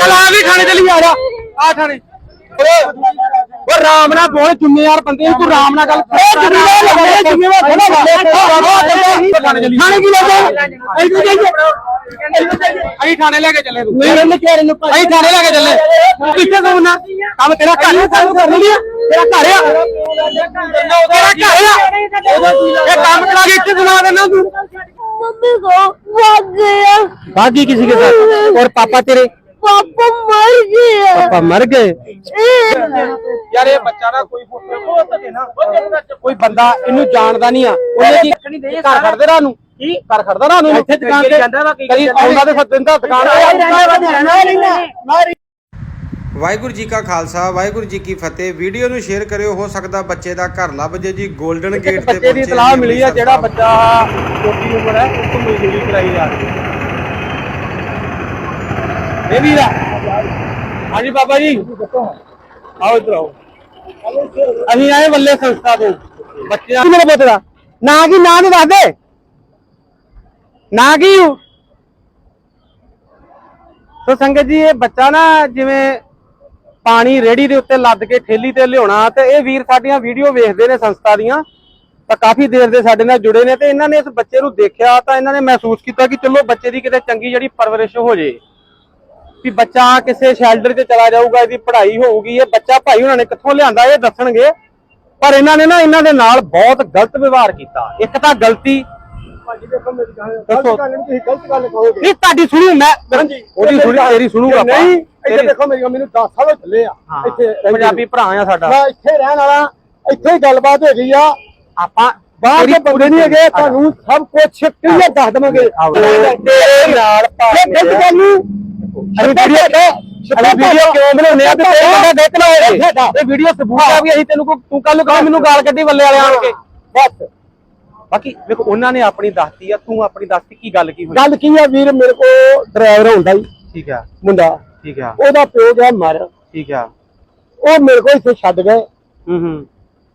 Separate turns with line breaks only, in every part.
ਚਲ ਆ ਵੀ ਖਾਣੇ ਚਲੀ ਆ ਜਾ। ਆ ਖਾਣੇ। ਓਏ ਓ ਰਾਮ ਨਾਲ ਬੋਲ ਜ਼ਿੰਮੇਵਾਰ ਬੰਦੇ ਤੂੰ ਰਾਮ ਨਾਲ ਗੱਲ ਓ ਜ਼ਿੰਮੇਵਾਰ ਲੱਗੇ ਜ਼ਿੰਮੇਵਾਰ ਥੋੜਾ ਖਾਣੇ ਚਲੀ ਖਾਣੇ ਕੀ ਲੱਗੇ ਅਸੀਂ ਤੂੰ ਜਾਈਏ ਅਸੀਂ ਥਾਣੇ ਲੈ ਕੇ ਚੱਲੇ ਤੂੰ ਮੇਰੇ ਨੇ ਕਿਹਾ ਨੂੰ ਅਸੀਂ ਥਾਣੇ ਲੈ ਕੇ ਚੱਲੇ ਕਿੱਥੇ ਸੌਣਾ ਕੰਮ ਤੇਰਾ ਘਰ ਹੈ ਕੰਮ ਕਰ ਲਿਆ ਤੇਰਾ ਘਰ ਆ ਤੇਰਾ ਘਰ ਆ ਇਹ ਕੰਮ ਕਰਾ ਕੇ ਇੱਥੇ ਸੁਣਾ ਦੇਣਾ ਤੂੰ
मम्मी को भाग गया
भागी किसी के साथ और पापा तेरे
ਪਾਪਾ ਮਰ ਗਿਆ
ਪਾਪਾ ਮਰ ਗਏ? ਯਾਰ ਇਹ ਬੱਚਾ ਨਾ ਕੋਈ ਫੋਟੋ ਬਹੁਤ ਦੇਣਾ ਕੋਈ ਬੰਦਾ ਇਹਨੂੰ ਜਾਣਦਾ ਨਹੀਂ ਆ। ਉਹਨੇ ਕੀ ਘਰ ਖੜਦੇ ਰਾਂ ਨੂੰ? ਕੀ? ਘਰ ਖੜਦਾ ਰਾਂ ਨੂੰ ਇੱਥੇ ਦੁਕਾਨ ਤੇ ਜਾਂਦਾ ਵਾ ਕਈ ਆਉਂਦਾ ਤੇ ਫਿਰ ਦਿੰਦਾ ਦੁਕਾਨ
ਵਾਹਿਗੁਰੂ ਜੀ ਕਾ ਖਾਲਸਾ ਵਾਹਿਗੁਰੂ ਜੀ ਕੀ ਫਤਿਹ। ਵੀਡੀਓ ਨੂੰ ਸ਼ੇਅਰ ਕਰਿਓ ਹੋ ਸਕਦਾ ਬੱਚੇ ਦਾ ਘਰ ਲੱਭ ਜੇ ਜੀ 골ਡਨ ਗੇਟ ਤੇ
ਬੱਚੇ ਦੀ ਇਤਲਾਹ ਮਿਲੀ ਆ ਜਿਹੜਾ ਬੱਚਾ ਛੋਟੀ ਉਮਰ ਹੈ ਉਸ ਤੋਂ ਮਜ਼ਦੂਰੀ ਕਰਾਈ ਜਾ ਰਹੀ ਹੈ। ਇਹ ਵੀਰ ਹਾਂਜੀ ਬਾਬਾ ਜੀ। ਆਓ ਇਧਰ ਆਓ। ਅਸੀਂ ਆਏ ਬੱਲੇ ਸੰਸਥਾ ਤੋਂ। ਬੱਚਿਆਂ ਕੀ ਪੁੱਤ ਦਾ? ਨਾਂ ਕੀ, ਨਾਂ ਤੇ ਦੱਸ ਦੇ। ਕੀ ਸੋ ਸੰਗਤ ਜੀ, ਇਹ ਬੱਚਾ ਨਾ ਜਿਵੇਂ ਪਾਣੀ ਰੇੜੀ ਦੇ ਉੱਤੇ ਲੱਦ ਕੇ ਠੇਲੀ ਤੇ ਲਿਆਉਣਾ ਤੇ ਇਹ ਵੀਰ ਸਾਡੀਆਂ ਵੀਡੀਓ ਵੇਖਦੇ ਨੇ ਸੰਸਥਾ ਦੀਆਂ, ਤਾਂ ਕਾਫੀ ਦੇਰ ਦੇ ਸਾਡੇ ਨਾਲ ਜੁੜੇ ਨੇ ਤੇ ਇਹਨਾਂ ਨੇ ਇਸ ਬੱਚੇ ਨੂੰ ਦੇਖਿਆ ਤਾਂ ਇਹਨਾਂ ਨੇ ਮਹਿਸੂਸ ਕੀਤਾ ਕਿ ਚਲੋ ਬੱਚੇ ਦੀ ਕਿਤੇ ਚੰਗੀ ਜਿਹੜੀ ਪਰਵਰਿਸ਼ ਹੋ ਜੇ। ਵੀ ਬੱਚਾ ਕਿਸੇ ਸ਼ੈਲਟਰ 'ਚ ਚਲਾ ਜਾਊਗਾ ਇਹਦੀ ਪੜ੍ਹਾਈ ਹੋਊਗੀ ਇਹ ਬੱਚਾ ਭਾਈ ਉਹਨਾਂ ਨੇ ਕਿੱਥੋਂ ਲਿਆਂਦਾ ਇਹ ਦੱਸਣਗੇ। ਪਰ ਇਹਨਾਂ ਨੇ ਨਾ ਇਹਨਾਂ ਦੇ ਨਾਲ ਬਹੁਤ ਗਲਤ ਵਿਵਹਾਰ ਕੀਤਾ। ਇੱਕ ਤਾਂ ਗਲਤੀ। ਦੱਸੋ।
ਤੁਸੀਂ ਗਲਤ ਗੱਲ ਕਹੋਗੇ।
ਇਹ ਤੁਹਾਡੀ ਸੁਣੂ ਮੈਂ ਉਹਦੀ ਸੁਣੀ ਤੇਰੀ ਸੁਣੂਗਾ ਆਪਾਂ।
ਨਹੀਂ ਇੱਥੇ ਦੇਖੋ ਮੇਰੀ ਮੈਨੂੰ 10 ਸਾਲ ਹੋ ਚੱਲੇ ਆ।
ਹਾਂ,
ਇੱਥੇ ਰਹਿੰਦੇ
ਪੰਜਾਬੀ। ਭਰਾ ਆ ਸਾਡਾ।
ਮੈਂ ਇੱਥੇ ਰਹਿਣ ਵਾਲਾ ਇੱਥੇ ਹੀ ਗੱਲਬਾਤ ਹੋ ਗਈ ਆ।
ਆਪਾਂ
ਬਾਹਰ ਦੇ
ਤੇਰੀ
ਬੰਦੇ ਨਹੀਂ ਹੈਗੇ। ਤੁਹਾਨੂੰ ਸਭ ਕੁਝ ਕਲੀਅਰ ਦੱਸ ਦਵਾਂਗੇ।
ਤੇਰੇ ਨਾਲ
ਇਹ ਗਲਤ ਗੱਲ ਨੂੰ
ਅਸੀਂ ਵੀਡੀਓ ਅਸੀਂ ਵੀਡੀਓ ਕਿਉਂ ਬਣਾਉਂਦੇ ਆ? ਤੇ ਤੇਰੇ ਬੰਦਾ ਦੇਖ ਲਓ ਇਹ ਇਹ ਵੀਡੀਓ ਸਬੂਤ ਆ ਵੀ ਅਸੀਂ ਤੈਨੂੰ ਕੋਈ ਤੂੰ ਕੱਲ ਨੂੰ ਕਹੇ ਮੈਨੂੰ ਗਾਲ ਕੱਢੀ ਬੱਲੇ ਵਾਲੇ ਆਣ ਕੇ।
ਬਸ।
ਬਾਕੀ ਵੇਖੋ ਉਹਨਾਂ ਨੇ ਆਪਣੀ ਦੱਸਤੀ ਆ ਤੂੰ ਆਪਣੀ ਦੱਸਤੀ ਕੀ ਗੱਲ ਕੀ ਹੋਈ?
ਗੱਲ ਕੀ ਆ ਵੀਰ ਮੇਰੇ ਕੋਲ ਡਰਾਈਵਰ ਹੁੰਦਾ ਹੀ
ਠੀਕ ਆ।
ਮੁੰਡਾ।
ਠੀਕ ਆ।
ਉਹਦਾ ਪਿਓ ਗਿਆ ਮਰ।
ਠੀਕ ਆ।
ਉਹ ਮੇਰੇ ਕੋਲ ਇੱਥੇ ਛੱਡ ਗਏ।
ਹੂੰ ਹੂੰ।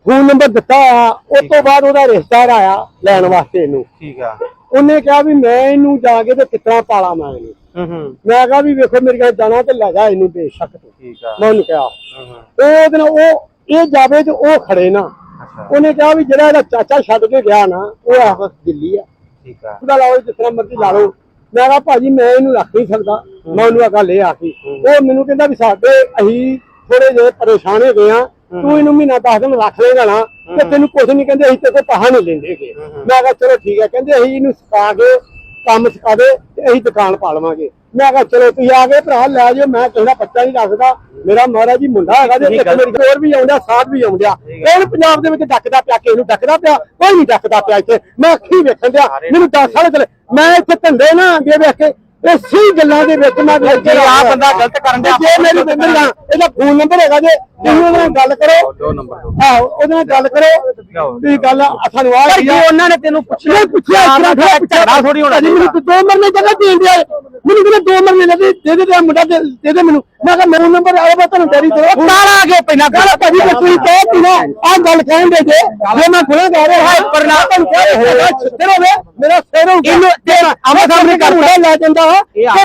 ਫੋਨ ਨੰਬਰ ਦਿੱਤਾ ਆ ਉਸ ਤੋਂ ਬਾਅਦ ਉਹਦਾ ਰਿਸ਼ਤੇਦਾਰ ਆਇਆ ਲੈਣ ਵਾਸਤੇ ਇਹਨੂੰ।
ਠੀਕ ਆ।
ਉਹਨੇ ਕਿਹਾ ਵੀ ਮੈਂ ਇਹਨੂੰ ਜਾ ਕੇ ਤੇ ਕਿਤਨਾ ਪਾਲਾ ਮੈਂ ਇਹਨੂੰ ਮੈਂ ਕਿਹਾ ਵੀ ਵੇਖੋ ਮੇਰੇ ਕੋਲ ਜਾਣਾ ਤੇ ਲੈ ਜਾ ਇਹਨੂੰ ਬੇਸ਼ੱਕ ਤੂੰ।
ਠੀਕ ਆ।
ਮੈਂ ਉਹਨੂੰ ਕਿਹਾ। ਉਹ ਉਹਦੇ ਨਾਲ ਉਹ ਇਹ ਜਾਵੇ ਤੇ ਉਹ ਖੜੇ ਨਾ। ਉਹਨੇ ਕਿਹਾ ਵੀ ਜਿਹੜਾ ਇਹਦਾ ਚਾਚਾ ਛੱਡ ਕੇ ਗਿਆ ਨਾ ਉਹ ਆਪਸ ਦਿੱਲੀ ਆ।
ਠੀਕ ਆ।
ਉਹਦਾ ਲਾਓ ਜਿਸ ਤਰ੍ਹਾਂ ਮਰਜ਼ੀ ਲਾ ਲਓ। ਮੈਂ ਕਿਹਾ ਭਾਜੀ ਮੈਂ ਇਹਨੂੰ ਰੱਖ ਨਹੀਂ ਸਕਦਾ। ਮੈਂ ਉਹਨੂੰ ਆਖਾ ਲੈ ਆਖੀ ਉਹ ਮੈਨੂੰ ਕਹਿੰਦਾ ਵੀ ਸਾਡੇ ਅਸੀਂ ਥੋੜੇ ਜਿਹੇ ਪਰੇਸ਼ਾਨ ਹੋ ਗਏ ਆ ਤੂੰ ਇਹਨੂੰ ਮਹੀਨਾ ਦਸ ਦਿਨ ਰੱਖ ਲੇਗਾ ਨਾ ਤੇ ਤੈਨੂੰ ਕੁਝ ਨਹੀਂ ਕਹਿੰਦੇ ਅਸੀਂ ਤੇ ਕੋਈ ਪੈਸਾ ਨਹੀਂ ਲੈਂਦੇਗੇ ਮੈਂ ਕਿਹਾ ਚਲੋ ਠੀਕ ਹੈ ਕਹਿੰਦੇ ਅਸੀਂ ਇਹਨੂੰ ਸਿਖਾ ਕੇ ਕੰਮ ਸਿਖਾ ਦੇ ਤੇ ਅਸੀਂ ਦੁਕਾਨ ਪਾ ਲਵਾਂਗੇ। ਮੈਂ ਕਿਹਾ, ਚਲੋ ਤੁਸੀਂ ਆ ਗਏ ਭਰਾ, ਲੈ ਜਾਓ ਮੈਂ ਕਿਸੇ ਦਾ ਬੱਚਾ ਨਹੀਂ ਰੱਖਦਾ। ਮੇਰਾ ਮਹਾਰਾਜ ਜੀ ਮੁੰਡਾ ਹੈਗਾ ਜੇ, ਇੱਕ ਮੇਰੀ ਹੋਰ ਵੀ ਆਉਂਦਾ ਸਾਥ ਵੀ ਆਉਂਦਾ। ਇਹ ਪੰਜਾਬ ਦੇ ਵਿੱਚ ਡੱਕਦਾ ਪਿਆ, ਕਿਸੇ ਨੂੰ ਡੱਕਦਾ ਪਿਆ, ਕੋਈ ਨਹੀਂ ਡੱਕਦਾ ਪਿਆ ਇੱਥੇ। ਮੈਂ ਅੱਖੀ ਵੇਖਣ ਦਿਆ ਮੈਨੂੰ 10 ਸਾਲ ਚਲੇ ਮੈਂ ਇੱਥੇ ਧੰਦੇ ਨਾ ਅੱਗੇ ਵੇਖ ਕੇ ਇਹ ਸਹੀ ਗੱਲਾਂ ਦੇ ਵਿੱਚ ਮੈਂ
ਜੇ ਆਹ ਬੰਦਾ ਗਲਤ ਕਰਨ ਡਿਆ,
ਜੇ ਮੇਰੀ ਬੰਦੇ ਦਾ ਇਹਦਾ ਫੋਨ ਨੰਬਰ ਹੈਗਾ ਜੇ ਤੁਸੀਂ ਉਹਦੇ ਨਾਲ ਗੱਲ ਕਰੋ।
ਦੋ ਨੰਬਰ ਦੋ।
ਆਹੋ ਉਹਦੇ ਨਾਲ ਗੱਲ ਕਰੋ। ਵੀ ਗੱਲ ਸਾਨੂੰ ਆ
ਪਰ ਜੇ ਉਹਨਾਂ ਨੇ ਤੈਨੂੰ ਪੁੱਛਿਆ
ਪੁੱਛਿਆ
ਝਗੜਾ ਥੋੜੀ ਹੋਣਾ
ਮੈਨੂੰ ਦੋ ਮਰਨੇ ਜਗ੍ਹਾ ਦੇਣ ਦਿਆ ਮੈਨੂੰ ਕਹਿੰਦੇ ਦੋ ਮਰਨੇ ਦੇ ਦੇ ਦੇ ਦੇ ਮੁੰਡਾ ਦੇ ਦੇ ਦੇ ਮੈਨੂੰ। ਮੈਂ ਕਿਹਾ ਮੇਰਾ ਨੰਬਰ ਆਇਆ ਮੈਂ ਤੁਹਾਨੂੰ ਡੈਰੀ ਦੇ ਕਾਲਾ ਆ ਗਿਆ ਪਹਿਲਾਂ ਕਾਲਾ ਭਾਜੀ ਤੁਸੀਂ ਕਹੋ ਕਿ ਨਾ ਆ ਗੱਲ ਕਹਿਣ ਦੇ ਜੇ। ਜੇ ਮੈਂ ਗੁਨਾਹਗਾਰ ਹਾਂ ਪਰ ਨਾ। ਤੁਹਾਨੂੰ ਕਹੇ ਮੇਰਾ ਸਿਰ ਗਿਆ ਇਹਨੂੰ ਤੇ ਆਮਾ ਸਾਹਮਣੇ ਕਰ। ਲੈ ਜਾਂਦਾ।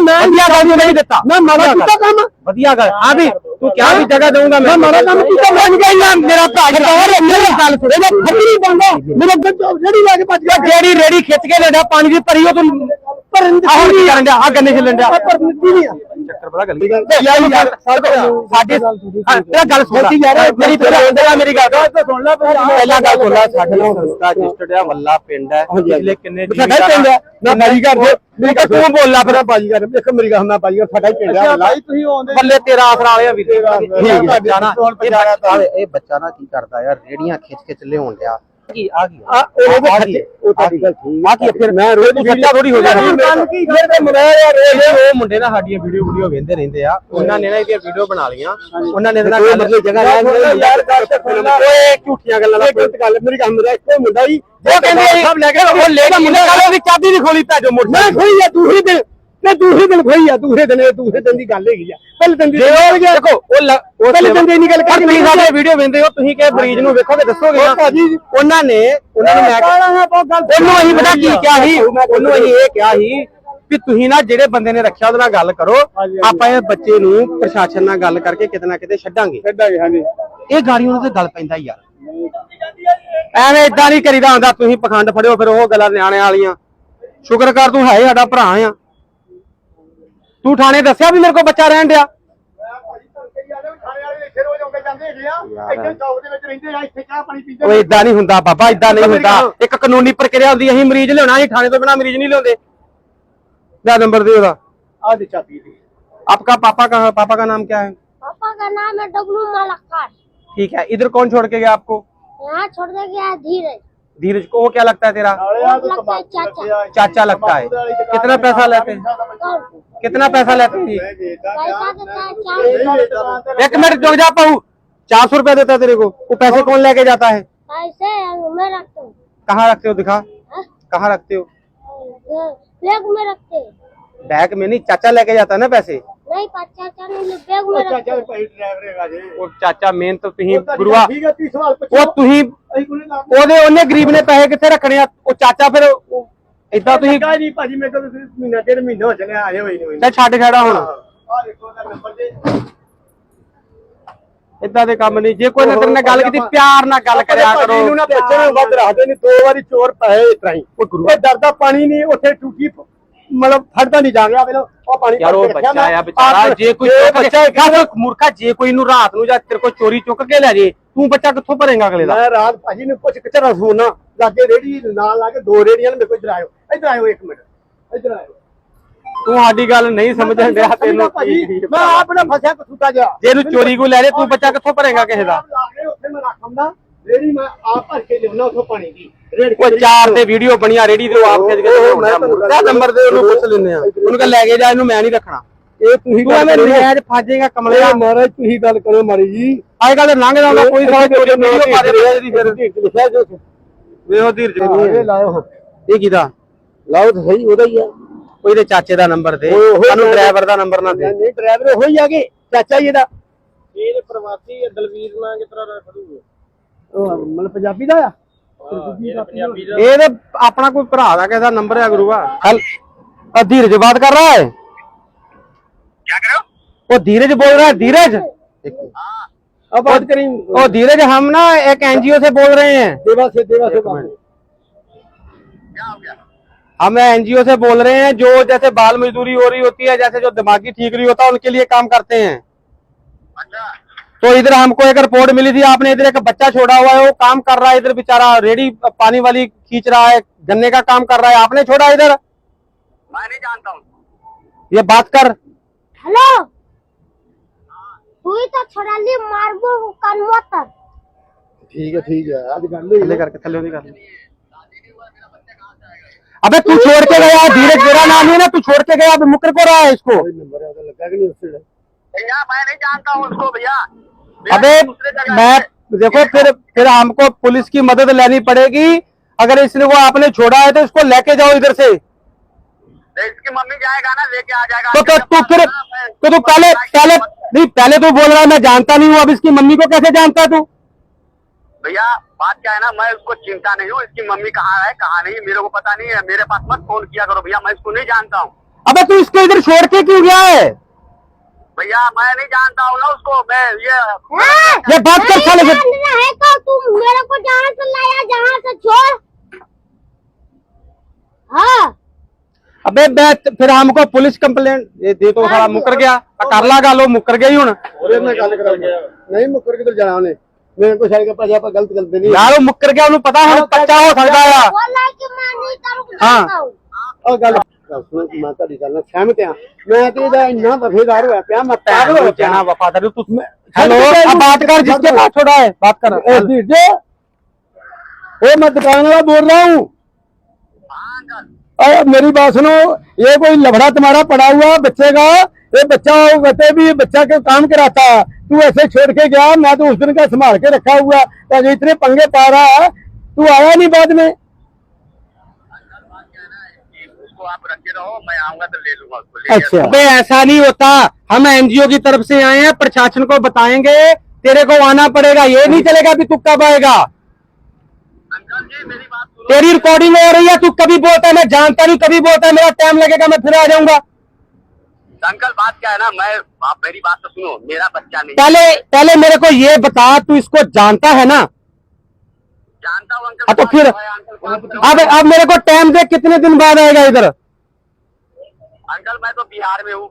ਮੈਂ
ਵਧੀਆ ਗੱਲ ਨਹੀਂ ਦਿੱਤਾ।
ਮੈਂ ਮਾੜਾ ਕੀਤਾ ਕੰਮ।
ਵਧੀਆ ਗੱਲ। ਆ ਵੀ ਤੂੰ ਕਿਹਾ ਵੀ ਜਗ੍ਹਾ ਦਊਂਗਾ
ਮੈਂ। ਮਾੜਾ ਕੰਮ ਕੀਤਾ। ਮੈਂ ਨਹੀਂ। ਕਹਿੰਦਾ ਮੇਰਾ ਭਰਾ ਹੈ ਮੇਰੀ ਗੱਲ ਸੁਣ ਇਹਦਾ ਫੱਟੀ ਬੰਦਾ ਮੇਰਾ ਜਿਹੜੀ ਲਾ ਕੇ ਭੱਜ ਗਿਆ।
ਜਿਹੜੀ ਰੇੜੀ ਖਿੱਚ ਕੇ ਲੈਂਦਾ ਪਾਣੀ ਦੀ ਭਰੀ ਉਹ ਤੂੰ ਕਰਨ ਡਿਆ? ਆ ਗੰਨੇ ਛਿੱਲਣ ਡਿਆ।
ਪਰ ਨਹੀਂ ਆ।
ਚੱਕਰ ਪਤਾ ਗੱਲ
ਯਾਰ ਯਾਰ
ਸਾਡੇ ਹਾਂ, ਤੇਰਾ ਗੱਲ ਸੁਣ
ਯਾਰ
ਮੇਰੀ ਤੇਰਾ ਮੇਰੀ ਗੱਲ
ਸੁਣ ਲੈ
ਪਹਿਲਾਂ ਗੱਲ ਸੁਣ ਲੈ ਸਾਡੇ ਨਾਲ ਸੰਸਥਾ ਰਜਿਸਟਰਡ ਆ ਵੱਲਾ ਪਿੰਡ ਹੈ। ਪਿਛਲੇ ਕਿੰਨੇ
ਸਾਡਾ ਹੀ ਪਿੰਡ ਹੈ। ਮੈਂ ਬਾਜੀ ਕਰ ਦੇ
ਮੈਂ ਕਿਹਾ ਤੂੰ ਬੋਲ
ਫਿਰ ਬਾਜੀ ਕਰ ਦੇਖੋ ਮੇਰੀ ਗੱਲ ਮੈਂ ਬਾਜੀ ਕਰ ਸਾਡਾ ਹੀ ਪਿੰਡ ਹੈ
ਭਾਈ
ਤੁਸੀਂ ਆਉਂਦੇ
ਬੱਲੇ ਤੇਰਾ ਆਸਰਾ ਵਾਲਿਆ ਵੀ। ਠੀਕ ਹੈ।
ਜਾਣਾ
ਇਹ ਬੱਚਾ ਨਾ ਕੀ ਕਰਦਾ ਯਾਰ ਰੇੜੀਆਂ ਖਿੱਚ ਖਿੱਚ ਲਿਆਉਣ ਡਿਆ।
ਕੀ ਆ ਗਈ
ਆ ਉਹ ਦੇ ਖੱਤੇ ਉਹ ਤੁਹਾਡੀ ਗੱਲ ਠੀਕ
ਆ ਕੀ? ਫਿਰ
ਮੈਂ ਰੋਜ਼
ਤੂੰ ਸੱਚਾ ਥੋੜੀ ਹੋ ਜਾਣਾ।
ਫਿਰ ਤੇ ਮਰਾਇਆ ਯਾਰ
ਇਹ ਉਹ ਮੁੰਡੇ ਨਾ ਸਾਡੀਆਂ ਵੀਡੀਓ ਵੀਡੀਓ ਵੇਖਦੇ ਰਹਿੰਦੇ ਆ। ਉਹਨਾਂ ਨੇ ਨਾ ਇਹਦੀਆਂ ਵੀਡੀਓ ਬਣਾ ਲੀਆਂ ਉਹਨਾਂ ਨੇ ਇਹਦਾ ਗੱਲ
ਮਤਲਬ ਜਗ੍ਹਾ ਰਹਿ ਯਾਰ ਗੱਲ ਤੇ ਸੁਣ ਲੈ।
ਓਏ ਝੂਠੀਆਂ ਗੱਲਾਂ ਦਾ
ਗਲਤ ਗੱਲ ਮੇਰੀ ਕੰਮ ਦਾ ਇੱਕੋ ਮੁੰਡਾ ਹੀ
ਉਹ ਕਹਿੰਦੇ ਸਭ ਲੈ ਕੇ ਉਹ ਲੈ ਕੇ ਮੁੰਡਾ ਕਾਲੇ ਦੀ ਚਾਬੀ ਨਹੀਂ ਖੋਲੀ ਭੈਜੋ
ਮੈਂ
ਮੋਟਰ
ਖੋਈ ਆ ਦੂਸਰੀ ਦਿਨ ਤੇ ਦੂਸਰੇ ਦਿਨ ਖੋਈ ਆ ਦੂਸਰੇ ਦਿਨ ਦੂਸਰੇ ਦਿਨ ਦੀ ਗੱਲ ਹੈਗੀ ਆ। ਪਹਿਲੇ ਦਿਨ ਦੀ
ਦੇਖੋ ਉਹ
ਪਹਿਲੇ ਦਿਨ ਦੀ ਨਹੀਂ ਗੱਲ
ਪਰ ਤੁਸੀਂ ਸਾਡੇ ਵੀਡੀਓ ਵੇਖਦੇ ਹੋ ਤੁਸੀਂ ਕਿ ਮਰੀਜ਼ ਨੂੰ ਵੇਖੋਗੇ ਦੱਸੋਗੇ ਨਾ? ਉਹਨਾਂ ਨੇ ਉਹਨਾਂ ਨੇ ਮੈਂ ਉਹਨੂੰ ਅਸੀਂ ਪਤਾ ਕੀ ਕਿਹਾ ਸੀ? ਉਹਨੂੰ ਅਸੀਂ ਇਹ ਕਿਹਾ ਸੀ ਵੀ ਤੁਸੀਂ ਨਾ ਜਿਹੜੇ ਬੰਦੇ ਨੇ ਰੱਖਿਆ ਉਹਦੇ ਨਾਲ ਗੱਲ ਕਰੋ। ਆਪਾਂ ਇਹ ਬੱਚੇ ਨੂੰ ਪ੍ਰਸ਼ਾਸਨ ਨਾਲ ਗੱਲ ਕਰਕੇ ਕਿਤੇ ਨਾ ਕਿਤੇ ਛੱਡਾਂਗੇ।
ਛੱਡਾਂਗੇ ਹਾਂਜੀ।
ਇਹ ਗਾੜੀ ਉਹਨਾਂ ਤੇ ਗੱਲ ਪੈਂਦਾ ਯਾਰ। ਐਵੇਂ ਇਦਾਂ ਨਹੀਂ ਕਰੀਦਾ ਹੁੰਦਾ ਤੁਸੀਂ ਪਖੰਡ ਫੜਿਓ ਫਿਰ ਉਹ ਗੱਲਾਂ ਨਿਆਣਿਆਂ ਵਾਲੀਆਂ। ਸ਼ੁਕਰ ਕਰ ਤੂੰ ਹੈ ਸਾਡਾ ਭਰਾ ਆ। ਤੂੰ ਥਾਣੇ ਦੱਸਿਆ ਵੀ ਮੇਰੇ ਕੋਲ ਬੱਚਾ ਰਹਿਣ ਡਿਆ ਉਹ ਇਦਾਂ ਨਹੀਂ ਹੁੰਦਾ ਬਾਬਾ ਇਦਾਂ ਨਹੀਂ ਹੁੰਦਾ ਇੱਕ ਕਾਨੂੰਨੀ ਪ੍ਰਕਿਰਿਆ ਹੁੰਦੀ ਅਸੀਂ ਮਰੀਜ਼ ਲਿਆਉਣਾ ਅਸੀਂ ਥਾਣੇ ਤੋਂ ਬਿਨਾ ਮਰੀਜ਼ ਨਹੀਂ ਲਿਆਉਂਦੇ ਲੈ ਨੰਬਰ ਦੇ ਉਹਦਾ
ਆ ਦੇ ਚਾਬੀ ਦੀ
आपका पापा का पापा का नाम क्या है
पापा का नाम है डब्लू मलक्कर
ठीक है इधर कौन छोड़ के गया आपको
यहाँ छोड़ दे गया धीरज
धीरज को वो क्या लगता है तेरा
वो लगता है चाचा
चाचा लगता है कितना पैसा लेते हैं
और
कितना पैसा लेते हैं
जी
एक मिनट रुक जा पाऊ। चार सौ रूपया देता है तेरे को। वो पैसे कौन लेके जाता है?
पैसे मैं रखता
कहाँ रखते हो? दिखा।
हाँ?
कहाँ रखते हो?
बैग में रखते
बैग में नहीं चाचा लेके जाता है ना पैसे?
नहीं चाचा नहीं बैग में
चाचा मेन तो गुरुआ गरीब ने पैसे कितने रखने चाचा फिर ਇਦਾਂ ਤੁਸੀਂ
ਕਹਾ ਜੀ ਭਾਜੀ ਮੇਰੇ ਕੋਲ ਤੁਸੀਂ ਮਹੀਨਾ ਡੇਢ ਮਹੀਨਾ ਹੋ ਚੱਲਿਆ ਆਏ ਹੋਏ ਨਹੀਂ
ਤੇ ਛੱਡ ਛੜਾ ਹੁਣ।
ਆ ਦੇਖੋ ਉਹਦਾ ਨੰਬਰ ਜੇ
ਇਦਾਂ ਦੇ ਕੰਮ ਨਹੀਂ। ਜੇ ਕੋਈ ਨੇ ਤੇਰੇ ਨਾਲ ਗੱਲ ਕੀਤੀ ਪਿਆਰ ਨਾਲ ਗੱਲ ਕਰਿਆ ਕਰੋ।
ਇਹਨੂੰ ਨਾ ਬੱਚੇ ਨੂੰ ਵੱਧ ਰੱਖਦੇ ਨਹੀਂ ਦੋ ਵਾਰੀ ਚੋਰ ਪਏ ਇਸ ਤਰ੍ਹਾਂ ਹੀ। ਉਹ ਡਰਦਾ ਪਾਣੀ ਨਹੀਂ ਉੱਥੇ ਟੂਟੀ ਮਤਲਬ ਫੜਦਾ ਨਹੀਂ ਜਾ ਰਿਹਾ ਵੇਲੋ ਉਹ ਪਾਣੀ
ਯਾਰ ਉਹ ਬੱਚਾ। ਆ ਵਿਚਾਰਾ ਜੇ ਕੋਈ
ਬੱਚਾ
ਮੂਰਖਾ ਜੇ ਕੋਈ ਨੂੰ ਰਾਤ ਨੂੰ ਜਾਂ ਤੇਰੇ ਕੋਲ ਚੋਰੀ ਚੁੱਕ ਕੇ ਲੈ ਜੇ ਤੂੰ ਬੱਚਾ ਕਿੱਥੋਂ ਭਰੇਗਾ ਅਗਲੇ ਦਾ?
ਮੈਂ ਰਾਤ ਭਾਜੀ ਨੂੰ ਕਿੱਥੇ ਰਸ ਹੋਣਾ ਲਾਗੇ ਰੇੜੀ ਨਾਲ ਲਾ ਕੇ ਦੋ ਰੇੜੀਆਂ ਨੇ ਮੇਰੇ ਕੋਲ ਇੱਧਰ ਆਇਓ ਇੱਧਰ ਆਇਓ ਇੱਕ ਮਿੰਟ ਇੱਧਰ ਆਇਓ।
ਤੂੰ ਸਾਡੀ ਗੱਲ ਨਹੀਂ ਸਮਝਣ ਡਿਆ ਤੈਨੂੰ।
ਭਾਜੀ ਮੈਂ ਆਪ ਨਾ ਫਸਿਆ ਕਸੂਤਾ ਜਾ
ਜੇ ਇਹਨੂੰ ਚੋਰੀ ਕੋ ਲੈ ਜੇ ਤੂੰ ਬੱਚਾ ਕਿੱਥੋਂ ਭਰੇਗਾ ਕਿਸੇ ਦਾ?
ਉੱਥੇ ਮੈਂ ਰੱਖਾਂਦਾ ਰੇੜੀ ਮੈਂ ਆਪ ਭਰ ਕੇ ਲਿਆਉਣਾ ਉੱਥੋਂ ਪਾਣੀ ਦੀ ਰੇੜੀ
ਉਹ ਚਾਰ ਤੇ ਵੀਡੀਓ ਬਣੀਆਂ ਰੇੜੀ ਤੇ ਉਹ ਆਪ ਖਿੱਚ ਕੇ ਲਿਆਉਂਦਾ ਨੰਬਰ ਦੇ ਉਹਨੂੰ ਪੁੱਛ ਲੈਨੇ ਆ। ਉਹਨੂੰ ਕਹ ਲੈ ਕੇ ਜਾ ਇਹਨੂੰ ਮੈਂ ਨਹੀਂ ਰੱਖਣਾ।
ਇਹ ਤੁਸੀਂ
ਤੂੰ ਐਵੇਂ ਨਜਾਇਜ਼ ਫਾਜੇਗਾ ਕਮਲਿਆ
ਇਹ ਮਹਾਰਾਜ ਤੁਸੀਂ ਗੱਲ ਕਰੋ ਮਾਰੀ ਜੀ।
ਅੱਜ ਕੱਲ ਲੰਘ ਜਾਂਦਾ ਕੋਈ ਸਾਲਾ ਚੋਰੀ ਵੀਡੀਓ ਪਾ ਦੇ। ਇਹਦੀ ਫਿਰ।
ਲਿਖਿਆ ਜੋ।
ਵੇਖੋ ਧੀਰਜ
ਇਹ ਲਾਇਓ।
ਇਹ ਕਿਦਾ
ਲਾਓ ਤਾਂ ਸਹੀ ਉਹਦਾ ਹੀ ਆ।
ਉਹ ਇਹਦੇ ਚਾਚੇ ਦਾ ਨੰਬਰ ਦੇ। ਸਾਨੂੰ ਡਰਾਈਵਰ ਦਾ ਨੰਬਰ ਨਾ ਦੇ।
ਨਹੀਂ ਡਰਾਈਵਰ ਉਹ ਹੀ ਆ ਗਏ ਚਾਚਾ ਜੀ ਇਹਦਾ
ਇਹ ਪ੍ਰਵਾਸੀ ਦਲਵੀਰ ਨਾਲ ਕਿਸ ਤਰ੍ਹਾਂ ਖੜੂਗੇ
ਉਹ ਮਤਲਬ ਪੰਜਾਬੀ ਦਾ ਆ?
ਪੰਜਾਬੀ ਦਾ।
ਇਹ ਤੇ ਆਪਣਾ ਕੋਈ ਭਰਾ ਦਾ ਕਿਸੇ ਦਾ ਨੰਬਰ ਹੈ ਗੁਰੂਆ। ਹਲ ਆ ਧੀਰਜ ਬਾਤ ਕਰ ਰਹਾ ਹੈ?
क्या करो
वो धीरज बोल रहा है धीरज।
अब बात करें।
ओ धीरज हम ना एक एनजीओ से बोल रहे हैं।
देवा से देवा से
क्या हो गया?
हम एनजीओ से बोल रहे हैं जो जैसे बाल मजदूरी हो रही होती है जैसे जो दिमागी ठीक नहीं होता उनके लिए काम करते हैं।
अच्छा।
तो इधर हमको एक रिपोर्ट मिली थी आपने इधर एक बच्चा छोड़ा हुआ है वो काम कर रहा है इधर बेचारा रेडी पानी वाली खींच रहा है गन्ने का काम कर रहा है आपने छोड़ा इधर?
मैं नहीं जानता हूँ।
ये बात कर।
हेलो तू ही तो छोड़ा ली मारबो कान मोतर
ठीक है ठीक है आज कर ली
थल्ले करके थल्ले कर अबे तू छोड़ के गया धीरज मेरा नाम है ना तू छोड़ के गया अब मुकर को रहा है इसको
नंबर है लगा कि नहीं उससे
भैया मैं नहीं जानता हूँ उसको भैया।
अबे मैं देखो फिर फिर हमको पुलिस की मदद लेनी पड़ेगी। अगर इसने वो आपने छोड़ा है तो इसको लेके जाओ इधर से।
इसकी मम्मी जाएगा ना लेके आ जाएगा।
तो तो तू फिर तो तू पहले पहले नहीं पहले तो बोल रहा है मैं जानता नहीं हूँ अब इसकी मम्मी को कैसे जानता है तू?
भैया बात क्या है ना मैं उसको चिंता नहीं हूँ इसकी मम्मी कहाँ है कहाँ नहीं मेरे को पता नहीं है मेरे पास मत फ़ोन किया करो भैया मैं इसको नहीं जानता हूँ।
अबे तू इसको इधर छोड़ के क्यों गया है?
भैया मैं नहीं जानता हूँ ना उसको मैं ये
ये बात कर साले
है तो तुम मेरे को जहाँ से लाया जहाँ से छोड़। हाँ।
ਅਬੇ ਬੈ ਫਿਰ ਹਮਕੋ ਪੁਲਿਸ ਕੰਪਲੇਂਟ ਇਹ ਦੇ ਤੋ ਸਾਲਾ ਮੁਕਰ ਗਿਆ। ਆ ਕਰ ਲਾ ਗੱਲ ਉਹ ਮੁਕਰ ਗਿਆ ਹੀ ਹੁਣ।
ਉਹਦੇ ਨਾਲ ਗੱਲ ਕਰਾਂਗੇ। ਨਹੀਂ ਮੁਕਰ ਕਿਧਰ ਜਾਣਾ ਉਹਨੇ? ਮੇਰੇ ਕੋ ਸ਼ਾਇਦ ਭਾਜੀ ਆਪਾਂ ਗਲਤ ਕਰਦੇ ਨਹੀਂ
ਯਾਰ ਉਹ ਮੁਕਰ ਗਿਆ
ਉਹਨੂੰ ਪਤਾ ਹੁਣ ਕੱਚਾ ਹੋ
ਸਕਦਾ
ਆ। ਹਾਂ।
ਉਹ ਗੱਲ ਸੁਣ ਮੈਂ ਤੁਹਾਡੀ ਗੱਲ ਨਾਲ ਸਹਿਮਤ ਆ ਮੈਂ ਤੇ ਇਹਦਾ ਇੰਨਾ ਵਫੇਦਾਰ ਹੋਇਆ ਪਿਆ ਮੈਂ ਪਾਗਲ
ਹੋ ਜਾਣਾ
ਵਫਾਦਾਰ
ਤੂੰ
ਹੈਲੋ
ਆ ਬਾਤ ਕਰ ਜਿਸਕੇ ਪਾਸ ਛੋੜਾ ਹੈ ਬਾਤ ਕਰ।
ए ਵੀਰ ਜੀ। ਉਹ ਮੈਂ ਦੁਕਾਨ ਵਾਲਾ ਬੋਲ ਰਹਾ ਹੂੰ। अरे मेरी बात सुनो ये कोई लफड़ा तुम्हारा पड़ा हुआ बच्चे का? ये बच्चा कहते भी बच्चा क्यों काम कराता है। तू ऐसे छोड़ के गया मैं तो उस दिन का संभाल के रखा हुआ। तो जो इतने पंगे पा रहा है तू आया नहीं बाद में?
आप रखे रहो मैं आऊँगा तो ले लूँगा उसको
अच्छा।
अबे ऐसा नहीं होता। हम एनजीओ की तरफ़ से आए हैं प्रशासन को बताएँगे तेरे को आना पड़ेगा ये नहीं चलेगा कि तू कब आएगा
अंकल जी मेरी बात सुनो
तेरी रिकॉर्डिंग हो रही है तू कभी बोलता है मैं जानता नहीं कभी बोलता है मेरा टाइम लगेगा मैं फिर आ जाऊँगा।
अंकल बात क्या है ना मैं आप मेरी बात तो सुनो मेरा बच्चा नहीं
पहले पहले मेरे को ये बता तू इसको जानता है ना?
जानता हूँ अंकल
हाँ, तो फिर-। अब अब मेरे को टाइम दे कितने दिन बाद आएगा इधर।
अंकल मैं तो बिहार में हूँ।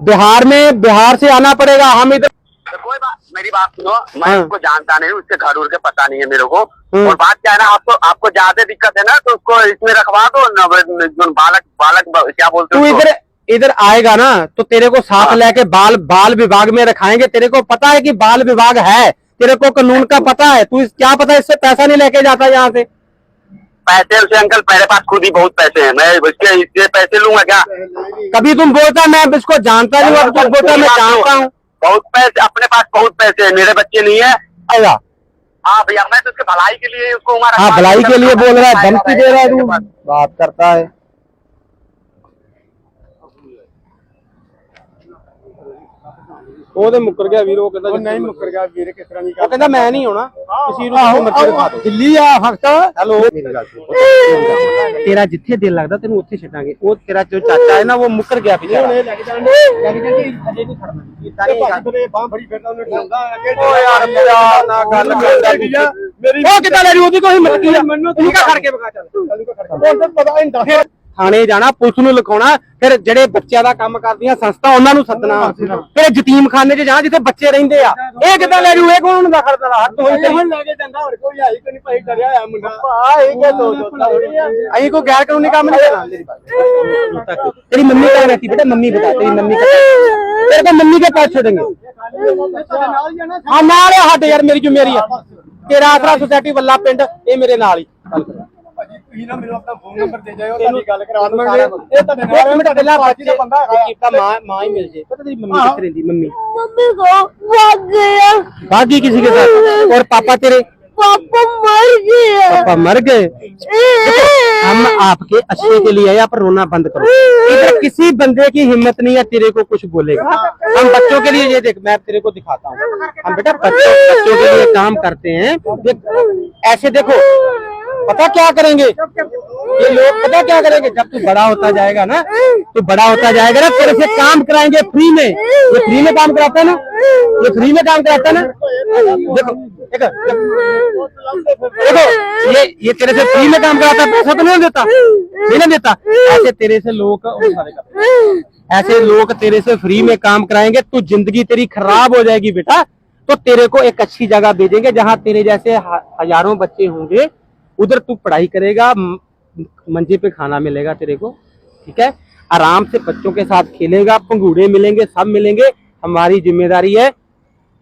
बिहार में बिहार से आना पड़ेगा हम इधर
तो कोई बात मेरी बात सुनो मैं
हाँ।
उसको जानता नहीं हूँ उसके घर उड़ के पता नहीं है मेरे को
हम्म।
और बात क्या है ना आपको आपको ज़्यादा दिक्कत है ना तो उसको इसमें रखवा दो जो बालक बालक क्या बोलते हैं?
इधर इधर आएगा ना तो तेरे को साथ
हाँ।
लेके बाल बाल विभाग में रखाएँगे तेरे को पता है कि बाल विभाग है तेरे को कानून का पता है तू क्या पता इससे पैसा नहीं लेके जाता यहाँ से
पैसे उसे अंकल मेरे पास खुद ही बहुत पैसे हैं मैं इसके इससे पैसे लूँगा क्या
कभी तुम बोलता मैं इसको जानता नहीं हूँ बोलता मैं जानता हूँ
बहुत पैसे अपने पास बहुत पैसे हैं मेरे बच्चे नहीं है
आएगा
हाँ भैया मैं तो उसके भलाई के लिए उसको वहाँ
हाँ
रखवा
भलाई
दूंगा।
के लिए बोल रहा है धमकी दे रहा है
मेरे
तू
पास।
बात करता है ਉਹਦੇ ਮੁੱਕਰ ਗਿਆ ਵੀਰ ਉਹ ਕਹਿੰਦਾ
ਉਹ ਨਹੀਂ ਮੁੱਕਰ ਗਿਆ ਵੀਰ ਕਿਸ ਤਰ੍ਹਾਂ ਨਹੀਂ
ਉਹ ਕਹਿੰਦਾ ਮੈਂ ਨਹੀਂ ਆਉਣਾ। ਤੁਸੀਂ ਨੂੰ ਮਰਜ਼ੀ ਦਿਖਾ ਦਿਓ।
ਦਿੱਲੀ ਆ ਫਕਤ
ਹੈਲੋ। ਤੇਰਾ ਜਿੱਥੇ ਦਿਲ ਲੱਗਦਾ ਤੈਨੂੰ ਉੱਥੇ ਛੱਡਾਂਗੇ। ਉਹ ਤੇਰਾ ਜੋ ਚਾਚਾ ਹੈ ਨਾ ਉਹ ਮੁੱਕਰ ਗਿਆ ਵਿਚਾਰਾ।
ਲੈ ਕੇ ਜਾਣਗੇ ਲੈ ਕੇ ਜਾਣਗੇ ਅਜੇ ਨਹੀਂ ਖੜਨਾ।
ਨਹੀਂ ਗੱਲ।
ਬਾਹਰ ਬਾਹ ਫੜੀ ਫਿਰਦਾ ਉਹਨੇ ਠਾਉਂਦਾ
ਓ ਯਾਰ ਮੇਰਾ ਨਾ ਗੱਲ ਕਰਦਾ
ਮੇਰੀ
ਉਹ ਕਿੱਦਾਂ ਲੈ ਰਹੀ ਉਹਦੀ ਕੋਈ ਹਿੰਮਤ ਕੀ ਆ।
ਮੈਨੂੰ
ਤੂੰ ਕਾ ਖੜ ਕੇ ਵਿਖਾ ਚੱਲ।
ਉਹ ਤਾਂ ਪਤਾ ਨਹੀਂ ਦੱਸ।
ਥਾਣੇ ਜਾਣਾ ਪੁਲਿਸ ਨੂੰ ਲਿਖਾਉਣਾ ਫਿਰ ਜਿਹੜੇ ਬੱਚਿਆਂ ਦਾ ਕੰਮ ਕਰਦੀਆਂ ਸੰਸਥਾ ਉਹਨਾਂ ਨੂੰ ਸੱਦਣਾ। ਫਿਰ ਯਤੀਮਖਾਨੇ 'ਚ ਜਾਣਾ ਜਿੱਥੇ ਬੱਚੇ ਰਹਿੰਦੇ ਆ। ਇਹ ਕਿੱਦਾਂ ਲੈ ਜੂ? ਇਹ ਕੋਣ ਦਾ ਖਰਚਾ ਹੱਥ ਹੋਈ
ਤੇ। ਲੈ ਕੇ ਜਾਂਦਾ ਹੋਰ ਕੋਈ ਆਈ ਕੋਈ ਨਹੀਂ ਭਾਈ ਡਰਿਆ ਆ ਮੁੰਡਾ। ਭਾ ਇਹ ਕਿਹ ਦੋ ਦੋ
ਅਸੀਂ ਕੋਈ ਗੈਰ ਕਾਨੂੰਨੀ ਕੰਮ ਨਹੀਂ ਤੇਰੀ ਮੰਮੀ ਕਹਾਂ ਬੇਟਾ ਮੰਮੀ ਬਤਾ ਤੇਰੀ ਮੰਮੀ ਕਹਾਂ ਤੇਰੇ ਕੋ ਮੰਮੀ ਕੇ ਪੈਸੇ ਛੱਡेंगे ਹਾਂ ਨਾਲ ਸਾਡੇ ਯਾਰ ਮੇਰੀ ਜ਼ਿੰਮੇਵਾਰੀ ਆ। ਤੇਰਾ ਆਸਰਾ ਸੁਸਾਇਟੀ ਵੱਲਾ ਪਿੰਡ ਇਹ ਮੇਰੇ ਨਾਲ ਹੀ।
ਭਾਜੀ ਤੁਸੀਂ ਨਾ ਮੈਨੂੰ ਆਪਣਾ ਫੋਨ ਨੰਬਰ ਦੇ ਜਾਇਓ ਤੁਹਾਡੀ ਗੱਲ ਕਰਾ ਦਵਾਂਗੇ ਇਹ ਤੁਹਾਡੇ ਨਾਲ
एक मिनट
ਤੁਹਾਡੇ
पहला
ਬਾਜੀ ਦਾ ਬੰਦਾ ਹੈਗਾ
की मां मां ही मिल जाए पता तेरी मम्मी कितने दी मम्मी
मम्मी को भाग गया
भागी किसी के साथ और पापा तेरे
पापा मर गया
पापा मर गए हम आपके अच्छे के लिए आए आप रोना बंद करो इधर किसी बंदे की हिम्मत नहीं है तेरे को कुछ बोलेगा हम बच्चों के लिए ये देख मैं तेरे को दिखाता हूँ हम बेटा बच्चों बच्चों के लिए काम करते हैं देख ऐसे देखो पता क्या करेंगे? ये लोग पता क्या करेंगे? जब तू बड़ा होता जाएगा ना तो बड़ा होता जाएगा ना तेरे से काम कराएँगे फ्री में। ये फ्री में काम कराता है ना? ये फ्री में काम कराता है ना? देखो देखो ये ये तेरे से फ्री में काम कराता पैसा तो नहीं देता। नहीं देता। ऐसे तेरे से लोग ऐसे लोग तेरे से फ्री में काम कराएँगे, तू ज़िंदगी तेरी खराब हो जाएगी बेटा। तो तेरे को एक अच्छी जगह भेजेंगे, जहाँ तेरे जैसे हज़ारों बच्चे होंगे उधर तू पढ़ाई करेगा मंजे पे खाना मिलेगा तेरे को ठीक है? आराम से बच्चों के साथ खेलेगा पंगूड़े मिलेंगे सब मिलेंगे हमारी ज़िम्मेदारी है।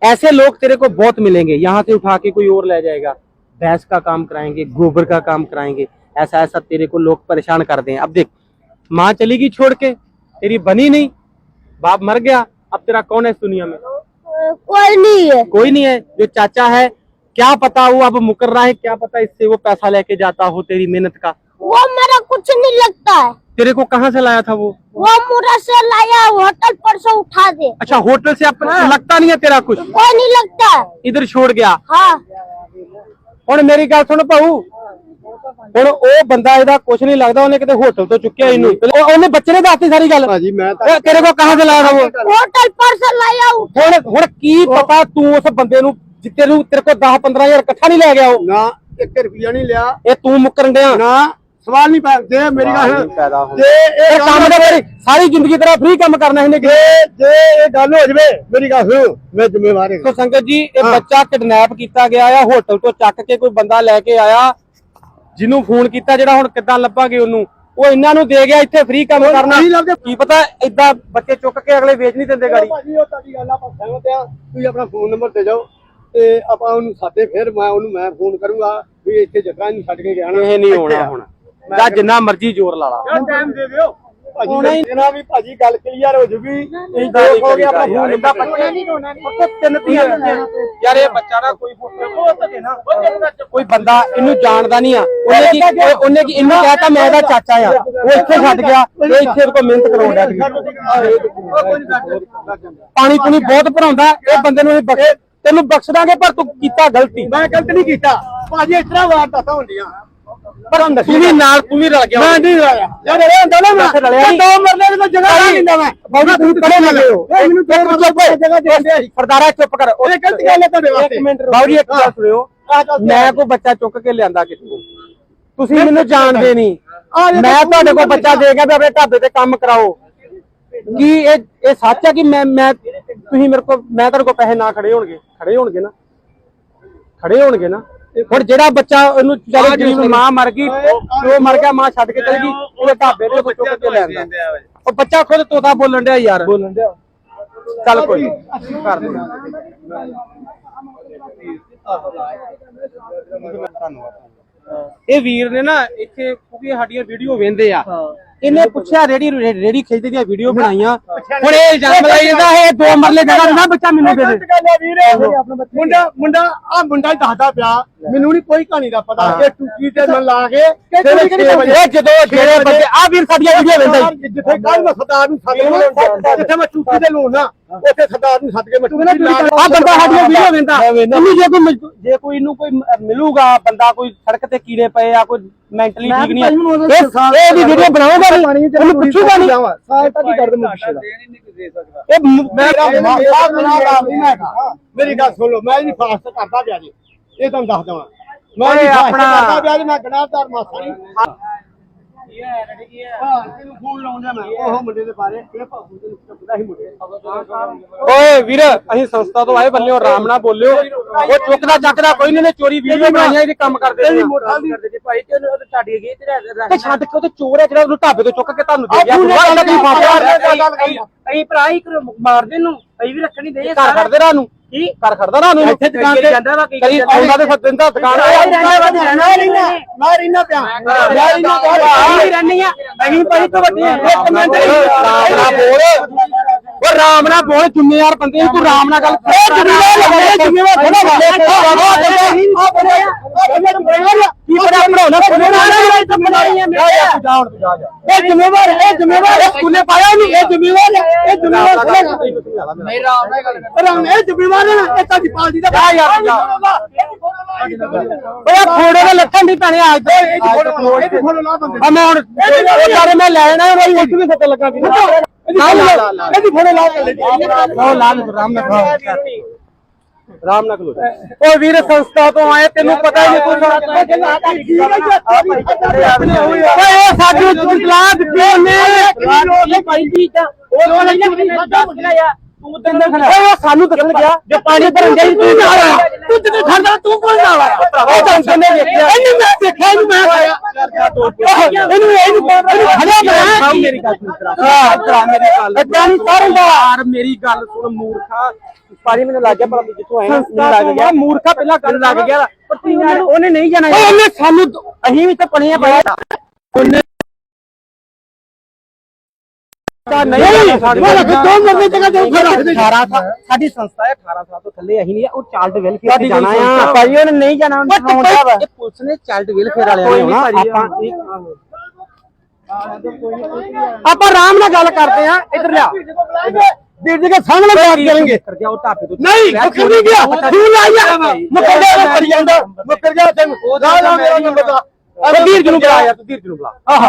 ऐसे लोग तेरे को बहुत मिलेंगे यहाँ से उठा के कोई और ले जाएगा। भैंस का काम कराएँगे गोबर का काम कराएँगे ऐसा ऐसा तेरे को लोग परेशान कर दें। अब देख माँ चली गई छोड़ के तेरी बनी नहीं बाप मर गया अब तेरा कौन है इस दुनिया में?
कोई नहीं है।
कोई नहीं है जो चाचा है क्या पता वो अब मुकर रहा है क्या पता इससे वो पैसा लेके जाता हो तेरी मेहनत का
वो मेरा कुछ नहीं लगता है
तेरे को कहाँ से लाया था वो
वो मुरा से लाया होटल पर से उठा दे
अच्छा होटल से अपना लगता नहीं है तेरा कुछ
कोई नहीं लगता है
इधर छोड़ गया
हाँ
ਹੁਣ ਮੇਰੀ ਗੱਲ ਸੁਣ ਭਾਊ ਹੁਣ ਉਹ ਬੰਦਾ ਇਹਦਾ ਕੁਝ ਨਹੀਂ ਲੱਗਦਾ ਉਹਨੇ ਕਿਤੇ ਹੋਟਲ ਤੋਂ ਚੁੱਕਿਆ ਇਹਨੂੰ ਉਹ- ਉਹਨੇ ਬੱਚੇ ਨੇ ਦੱਸਤੀ ਸਾਰੀ ਗੱਲ
ਭਾਜੀ ਮੈਂ ਤਾਂ
ਇਹ ਤੇਰੇ ਕੋ ਕਹਾਂ से ਲਾਇਆ था वो
होटल पर से लाया उठा
ਹੁਣ ਹੁਣ ਕੀ ਪਤਾ ਤੂੰ ਉਸ ਬੰਦੇ ਨੂੰ ਜਿੱਤੇ ਨੂੰ ਤੇਰੇ ਕੋ 10 15000 ਇਕੱਠਾ ਨਹੀਂ ਲੈ ਗਿਆ ਉਹ।
ਨਾ 1 ਰੁਪਿਆ ਨਹੀਂ ਲਿਆ।
ਇਹ ਤੂੰ ਮੁੱਕਰਨ ਡਿਆ।
ਨਾ ਸਵਾਲ ਨਹੀਂ ਪੈ ਜੇ ਮੇਰੀ ਗੱਲ। ਜੇ
ਇਹ ਕੰਮ ਦੇ ਮੇਰੀ ਸਾਰੀ ਜ਼ਿੰਦਗੀ ਤੇਰਾ ਫ੍ਰੀ ਕੰਮ ਕਰਨਾ ਇਹਨੇ
ਜੇ ਜੇ ਇਹ ਗੱਲ ਹੋ ਜਵੇ ਮੇਰੀ ਗੱਲ ਸੁਣੋ ਮੈਂ ਜ਼ਿੰਮੇਵਾਰ ਹਾਂ।
ਸੰਗਤ ਜੀ ਇਹ। ਬੱਚਾ ਕਿਡਨੈਪ ਕੀਤਾ ਗਿਆ ਆ ਹੋਟਲ ਤੋਂ ਚੱਕ ਕੇ ਕੋਈ ਬੰਦਾ ਲੈ ਕੇ ਆਇਆ। ਜਿਹਨੂੰ ਫੋਨ ਕੀਤਾ ਜਿਹੜਾ ਹੁਣ ਕਿੱਦਾਂ ਲੱਭਾਂਗੇ ਉਹਨੂੰ। ਉਹ ਇਹਨਾਂ ਨੂੰ ਦੇ ਗਿਆ ਇੱਥੇ ਫ੍ਰੀ ਕੰਮ ਕਰਨਾ। ਕੀ ਪਤਾ ਏਦਾਂ ਬੱਚੇ ਚੁੱਕ ਕੇ ਅਗਲੇ ਵੇਚ ਨਹੀਂ ਦਿੰਦੇ ਗਾੜੀ।
ਭਾਜੀ ਉਹ ਤੁਹਾਡੀ ਗੱਲ ਆਪਾਂ ਸਹਿਮਤ ਆ ਤੁਸੀਂ ਆਪਣਾ ਫੋਨ ਨੰਬਰ ਦੇ ਜਾਓ। ਤੇ ਆਪਾਂ ਉਹਨੂੰ ਸਾਦੇ ਫਿਰ ਮੈਂ ਉਹਨੂੰ ਮੈਂ ਫੋਨ ਕਰੂੰਗਾ ਵੀ ਇੱਥੇ ਜਗ੍ਹਾ ਨਹੀਂ ਛੱਡ ਕੇ ਗਿਆ ਨਾ
ਇਹ ਨਹੀਂ ਹੋਣਾ। ਹੁਣ। ਜਾਂ ਜਿੰਨਾ ਮਰਜ਼ੀ ਜ਼ੋਰ ਲਾ ਲਾ।
ਯਾਰ ਟਾਈਮ ਦੇ ਦਿਓ। ਭਾਜੀ ਇਹਨਾਂ ਵੀ ਭਾਜੀ ਗੱਲ ਕਲੀਅਰ ਹੋ ਜੂਗੀ। ਇਹ ਜੋ ਹੋ ਗਿਆ ਆਪਣਾ ਫੋਨ ਨੰਬਰ ਪੱਕੇ ਤਿੰਨ ਧੀਆਂ
ਯਾਰ ਇਹ ਬੱਚਾ ਨਾ ਕੋਈ ਕੋਈ ਬੰਦਾ ਇਹਨੂੰ ਜਾਣਦਾ ਨਹੀਂ ਆ। ਉਹਨੇ ਕੀ ਉਹ- ਉਹਨੇ ਕੀ ਇਹਨੂੰ ਕਹਿਤਾ ਮੈਂ ਇਹਦਾ ਚਾਚਾ ਆ। ਉਹ ਇੱਥੇ ਛੱਡ ਗਿਆ। ਇਹ ਇੱਥੇ ਇਹਦੇ ਕੋਲ ਮਿਹਨਤ ਕਰਾਉਣ ਡਿਆ ਸੀ। ਪਾਣੀ ਪੂਣੀ ਬਹੁਤ ਭਰਾਉਂਦਾ। ਇਹ ਬੰਦੇ ਨੂੰ ਅਸੀਂ ਬਖਸ਼ ਤੈਨੂੰ ਬਖਸ਼ ਦਾਂਗੇ ਪਰ ਤੂੰ ਕੀਤਾ ਗਲਤੀ।
ਮੈਂ ਗਲਤ ਨਹੀਂ ਕੀਤਾ। ਭਾਜੀ ਇਸ ਤਰ੍ਹਾਂ ਵਾਰਦਾਤਾਂ ਹੁੰਦੀਆਂ।
ਪਰ ਤੂੰ ਵੀ ਨਾਲ ਤੂੰ ਵੀ ਰਲ ਗਿਆ
ਮੈਂ ਨਹੀਂ ਰਲਿਆ। ਯਾਰ ਇਹ ਹੁੰਦਾ ਨਾ ਮੈਂ
ਰਲਿਆ।
ਦੋ ਮਰਲੇ ਦੀ ਜਗ੍ਹਾ ਨਹੀਂ ਦਿੰਦਾ ਮੈਂ।
ਬਾਬੂ ਤੂੰ ਖੜੇ ਨਾ
ਇਹ ਮੈਨੂੰ ਦੋ ਮਰਲੇ ਦੀ ਜਗ੍ਹਾ ਦੇ
ਸਰਦਾਰਾ ਚੁੱਪ ਕਰ।
ਇਹ ਗਲਤ ਗੱਲ ਹੈ ਤੁਹਾਡੇ ਵਾਸਤੇ।
ਇੱਕ ਮਿੰਟ ਬਾਬੂ ਜੀ। ਇੱਕ ਗੱਲ ਸੁਣਿਓ ਮੈਂ ਕੋਈ ਬੱਚਾ ਚੁੱਕ ਕੇ ਲਿਆਂਦਾ ਕਿੱਥੋਂ? ਤੁਸੀਂ ਮੈਨੂੰ ਜਾਣਦੇ ਨਹੀਂ। ਮੈਂ ਤੁਹਾਡੇ ਕੋਲ ਬੱਚਾ ਦੇ ਗਿਆ ਵੀ ਆਪਣੇ ਢਾਬੇ ਤੇ ਕੰਮ ਕਰਾਓ। ਕੀ ਇਹ ਇਹ ਸੱਚ ਹੈ ਕਿ ਮੈਂ ਮੈਂ ਤੁਸੀਂ ਮੇਰੇ ਕੋਲ ਮੈਂ ਤੁਹਾਡੇ ਕੋਲ ਪੈਸੇ ਨਾ ਖੜੇ ਹੋਣਗੇ। ਖੜੇ ਹੋਣਗੇ ਨਾ। ਖੜੇ ਹੋਣਗੇ ਨਾ। ਹੁਣ ਜਿਹੜਾ ਬੱਚਾ ਉਹਨੂੰ ਚਾਰੇ ਗਰੀਬ ਮਾਂ ਮਰ ਗਈ ਪਿਓ ਮਰ ਗਿਆ ਮਾਂ ਛੱਡ ਕੇ ਚਲ ਗਈ ਉਹਦੇ ਢਾਬੇ ਤੇ ਕੋਈ ਚੁੱਕ ਕੇ ਲਿਆਂਦਾ ਉਹ ਬੱਚਾ ਖੁਦ ਤੋਤਾ ਬੋਲਣ ਡਿਆ ਯਾਰ। ਬੋਲਣ ਡਿਆ। ਚੱਲ ਕੋਈ ਕਰ ਦੇ ਇਹ ਵੀਰ ਨੇ ਨਾ ਇੱਥੇ ਕਿਉਂਕਿ ਸਾਡੀਆਂ ਵੀਡੀਓ ਵੇਂਦੇ ਆ। ਇਹਨੇ ਪੁੱਛਿਆ ਰੇੜੀ ਰੇੜੀ ਖਿੱਚਦੇ ਦੀਆਂ ਵੀਡੀਓ ਬਣਾਈਆਂ। ਹੁਣ ਇਹ ਇਲਜ਼ਾਮ ਲਾਈ ਜਾਂਦਾ ਇਹ ਦੋ ਮਰਲੇ ਜਗ੍ਹਾ ਨਾ ਬੱਚਾ ਮੈਨੂੰ ਦੇ ਦੇ।
ਮੁੰਡਾ ਮੁੰਡਾ ਆ ਮੁੰਡਾ ਹੀ ਦੱਸਦਾ ਪਿਆ ਮੈਨੂੰ ਨਹੀਂ ਕੋਈ ਕਹਾਣੀ ਦਾ ਪਤਾ। ਇਹ ਟੁੱਕੀ ਤੇ ਮੈਂ ਲਾ ਕੇ
ਇਹ ਜਦੋਂ ਜਿਹੜੇ ਬੰਦੇ ਆ ਵੀਰ ਸਾਡੀਆਂ ਵੀਡੀਓ ਹੀ।
ਜਿੱਥੇ ਕੱਲ ਮੈਂ ਸਰਦਾਰ ਨੂੰ ਲਵਾਂ ਜਿੱਥੇ ਮੈਂ ਚੁੱਕੀ ਤੇ ਲਾਉਣਾ ਉੱਥੇ ਸਰਦਾਰ ਨੂੰ ਸੱਦ ਕੇ ਮੈਂ
ਆ ਬੰਦਾ ਸਾਡੀਆਂ ਵੀਡੀਓ ਵੇਂਦਾ ਇਹਨੂੰ ਜੇ ਕੋਈ ਜੇ ਕੋਈ ਇਹਨੂੰ ਕੋਈ ਮਿਲੂਗਾ ਬੰਦਾ ਕੋਈ ਸੜਕ ਤੇ ਕੀੜੇ ਪਏ ਆ ਕੋਈ ਮੈਂਟਲੀ ਠੀਕ ਨਹੀਂ ਇਹ ਇਹਦੀ ਵੀਡੀਓ ਬਣਾਉਂਗਾ ਨਹੀਂ ਉਹਨੂੰ ਪੁੱਛੂਗਾ ਨਹੀਂ?
ਸਾਲ ਤੱਕ ਹੀ ਕਰ ਦੂੰ ਪੁੱਛਦਾ
ਇਹ ਮ-
ਮੇਰਾ ਮਾਫ ਬਣਾ ਲਾ ਨਹੀਂ ਮੈਂ ਹੈਗਾ। ਮੇਰੀ ਗੱਲ ਸੁਣ ਲਓ ਮੈਂ ਨਹੀਂ ਫਾਸਟ ਕਰਦਾ ਪਿਆ ਜੀ। ਇਹ ਤੁਹਾਨੂੰ ਦੱਸ ਦਵਾਂ। ਮੈਂ
ਆਪਣਾ-
ਕਰਦਾ ਪਿਆ ਜੀ ਮੈਂ ਗਨਾਹਦਾਰ ਮਾਸਾ ਨਹੀਂ
ਓਏ ਵੀਰ ਅਸੀਂ ਸੰਸਥਾ ਤੋਂ ਆਏ ਆਰਾਮ ਨਾਲ ਬੋਲਿਓ। ਉਹ ਚੁੱਕਦਾ ਚੱਕਦਾ ਕੋਈ ਨਹੀਂ ਨੇ ਚੋਰੀ ਵੀਡੀਓ ਬਣਾਈਆਂ ਇਹਦੇ ਕੰਮ ਕਰਦੇ
ਇਹਦੀ
ਨੇ
ਮੋਟਾ ਦੀ
ਭਾਈ ਤੇ ਉਹਨੂੰ ਛੱਡ
ਕੇ ਉਹ ਤੇ ਚੋਰ ਹੈ ਜਿਹੜਾ ਉਹਨੂੰ ਢਾਬੇ ਤੋਂ ਚੁੱਕ ਕੇ ਤੁਹਾਨੂੰ ਦੇ ਗਿਆ। ਕੀ
ਅਸੀਂ ਭਰਾ ਹੀ ਮਾਰਦੇ ਨੂੰ ਅਸੀਂ ਵੀ ਰੱਖਣੀ ਦੇ
ਘਰ ਖੜਦੇ ਰਾਂ ਨੂੰ। ਕੀ ਘਰ ਖੜਦਾ ਰਾਂ ਨੂੰ
ਇੱਥੇ ਦੁਕਾਨ ਤੇ ਜਾਂਦਾ ਵਾ, ਕਈ
ਕਦੀ
ਜਾਂਦਾ?
ਆਉਂਦਾ ਤੇ ਫਿਰ ਦਿੰਦਾ ਦੁਕਾਨ
ਮੈਂ ਰਹਿਣਾ ਮੈਂ ਰਹਿਣਾ ਪਿਆ। ਮੈਂ ਰਹਿਣਾ ਪਿਆ।
ਰਹਿਣੀ ਆ। ਅਸੀਂ ਭਾਈ ਤੋਂ ਵੱਡੇ ਆ।
ਇੱਕ ਮਿੰਟ ਰਾਮ ਨਾਲ ਬੋਲ। ਉਹ ਰਾਮ ਨਾਲ ਬੋਲ ਜ਼ਿੰਮੇਵਾਰ ਬੰਦੇ ਤੂੰ ਰਾਮ ਨਾਲ ਗੱਲ ਕਰ। ਜ਼ਿੰਮੇਵਾਰ ਲੱਗਦਾ ਜ਼ਿੰਮੇਵਾਰ ਥੋੜਾ ਕੀ ਪੜਾ ਪੜਾਉਣਾ ਇਹ ਜ਼ਿੰਮੇਵਾਰ ਇਹ ਜ਼ਿੰਮੇਵਾਰ ਇਹ ਸਕੂਲੇ ਪਾਇਆ ਨਹੀਂ ਇਹ ਜ਼ਿੰਮੇਵਾਰ ਹੈ, ਇਹ ਜ਼ਿੰਮੇਵਾਰ
ਨਹੀਂ ਰਾਮ ਨਾਲ ਗੱਲ
ਰਾਮ ਇਹ ਜ਼ਿੰਮੇਵਾਰ ਹੈ ਨਾ ਇਹ ਤਾਂ ਪਾਲਦੀ ਦਾ
ਆ ਯਾਰ ਜਾ। ਓਏ ਫੋੜੇ ਦੇ ਲੱਖਾਂ ਦੀ ਭੈਣੇ ਅੱਜ ਤੋਂ
ਇਹ ਇਹ ਫੋਟੋ ਲਾ ਬੰਦੇ
ਆ ਮੈਂ ਹੁਣ ਉਹ ਬਾਰੇ ਮੈਂ ਲੈ ਜਾਣਾ ਉਹ ਇੱਕ ਵੀ ਸੱਟ ਲੱਗਾ ਵੀ
ਇਹਦੀ ਫੋਟੋ ਲਾ ਕੇ
ਉਹ ਲਾਲ ਰਾਮ ਨਾਲ ਰਾਮ ਨਾਲ ਖਲੋ ਓ ਵੀਰ ਸੰਸਥਾ ਤੋਂ ਆਏ ਤੈਨੂੰ ਪਤਾ ਹੀ ਨਹੀਂ ਕੋਈ ਓਏ ਉਹ ਸਾਡੀ ਇਤਲਾਹ ਦਿੱਤੀ ਉਹਨੇ। ਓਏ ਉਹ ਸਾਨੂੰ ਦੱਸਣ ਗਿਆ ਜੇ ਪਾਣੀ ਭਰਨ ਗਈ ਤੂੰ ਜਾ ਰਿਹਾ ਤੂੰ ਜਿੱਥੇ ਖੜਦਾ ਤੂੰ ਕੋਲ ਜਾ ਰਿਹਾ ਉਹ ਤਾਂ ਨੇ ਵੇਖਿਆ। ਇਹਨੂੰ ਮੈਂ ਦੇਖਿਆ ਇਹਨੂੰ ਮੈਂ ਆਇਆ। ਇਹਨੂੰ ਇਹਨੂੰ ਇਹਨੂੰ ਖੜਿਆ ਮੈਂ ਮੇਰੀ ਗੱਲ ਸੁਣ ਹਾਂ। ਤਰਾ ਮੇਰੀ ਗੱਲ ਏਦਾਂ ਨਹੀਂ ਕਰਦਾ ਯਾਰ ਮੇਰੀ ਗੱਲ ਸੁਣ ਮੂਰਖਾ ਪਾਣੀ ਮੈਨੂੰ ਲੱਗ ਗਿਆ ਪਰ ਜਿੱਥੋਂ ਆਇਆ ਮੈਨੂੰ ਲੱਗ ਗਿਆ। ਮੂਰਖਾ ਪਹਿਲਾਂ ਗੱਲ ਲੱਗ ਗਿਆ ਪਰ ਤੂੰ ਉਹਨੇ ਨਹੀਂ ਜਾਣਾ ਉਹਨੇ ਸਾਨੂੰ ਅਸੀਂ ਵੀ ਤਾਂ ਪਣੀਆਂ ਪਾਇਆ ਉਹਨੇ ਸਾਡੇ ਦੋ ਮਰਨੇ ਜਗ੍ਹਾ ਤੇ ਉੱਥੇ ਰੱਖ ਦੇ। 18 ਸਾਲ ਸਾਡੀ ਸੰਸਥਾ ਹੈ 18 ਸਾਲ ਤੋਂ ਥੱਲੇ ਅਸੀਂ ਨਹੀਂ ਉਹ ਚਾਈਲਡ ਵੈਲਫੇਅਰ ਤੇ ਜਾਣਾ ਆ। ਭਾਈ ਉਹਨੇ ਨਹੀਂ ਜਾਣਾ ਇਹ ਪੁਲਿਸ ਨੇ ਚਾਈਲਡ ਵੈਲਫੇਅਰ ਵਾਲਿਆਂ ਨੇ ਹੋਣਾ ਆਪਾਂ ਆਪਾਂ ਆਰਾਮ ਨਾਲ ਗੱਲ ਕਰਦੇ ਆ ਇੱਧਰ ਲਿਆ। ਵੀਰ ਜੀ ਕੇ ਸਾਹਮਣੇ ਬਾਤ ਕਰਾਂਗੇ ਕਰ ਗਿਆ ਉਹ ਢਾਬੇ ਤੋਂ ਨਹੀਂ ਮੁੱਕਰ ਨਹੀਂ ਗਿਆ ਤੂੰ ਲਾਇਆ ਮੁੱਕਰ ਗਿਆ ਉਹ ਕਰੀ ਜਾਂਦਾ ਮੁੱਕਰ ਗਿਆ ਤੈਨੂੰ ਲਾ ਲਾ ਮੇਰਾ ਨੰਬਰ ਦਾ ਵੀਰ ਜੀ ਨੂੰ ਬੁਲਾ ਯਾਰ ਤੂੰ ਵੀਰ ਜੀ ਨੂੰ ਬੁਲਾ ਆਹ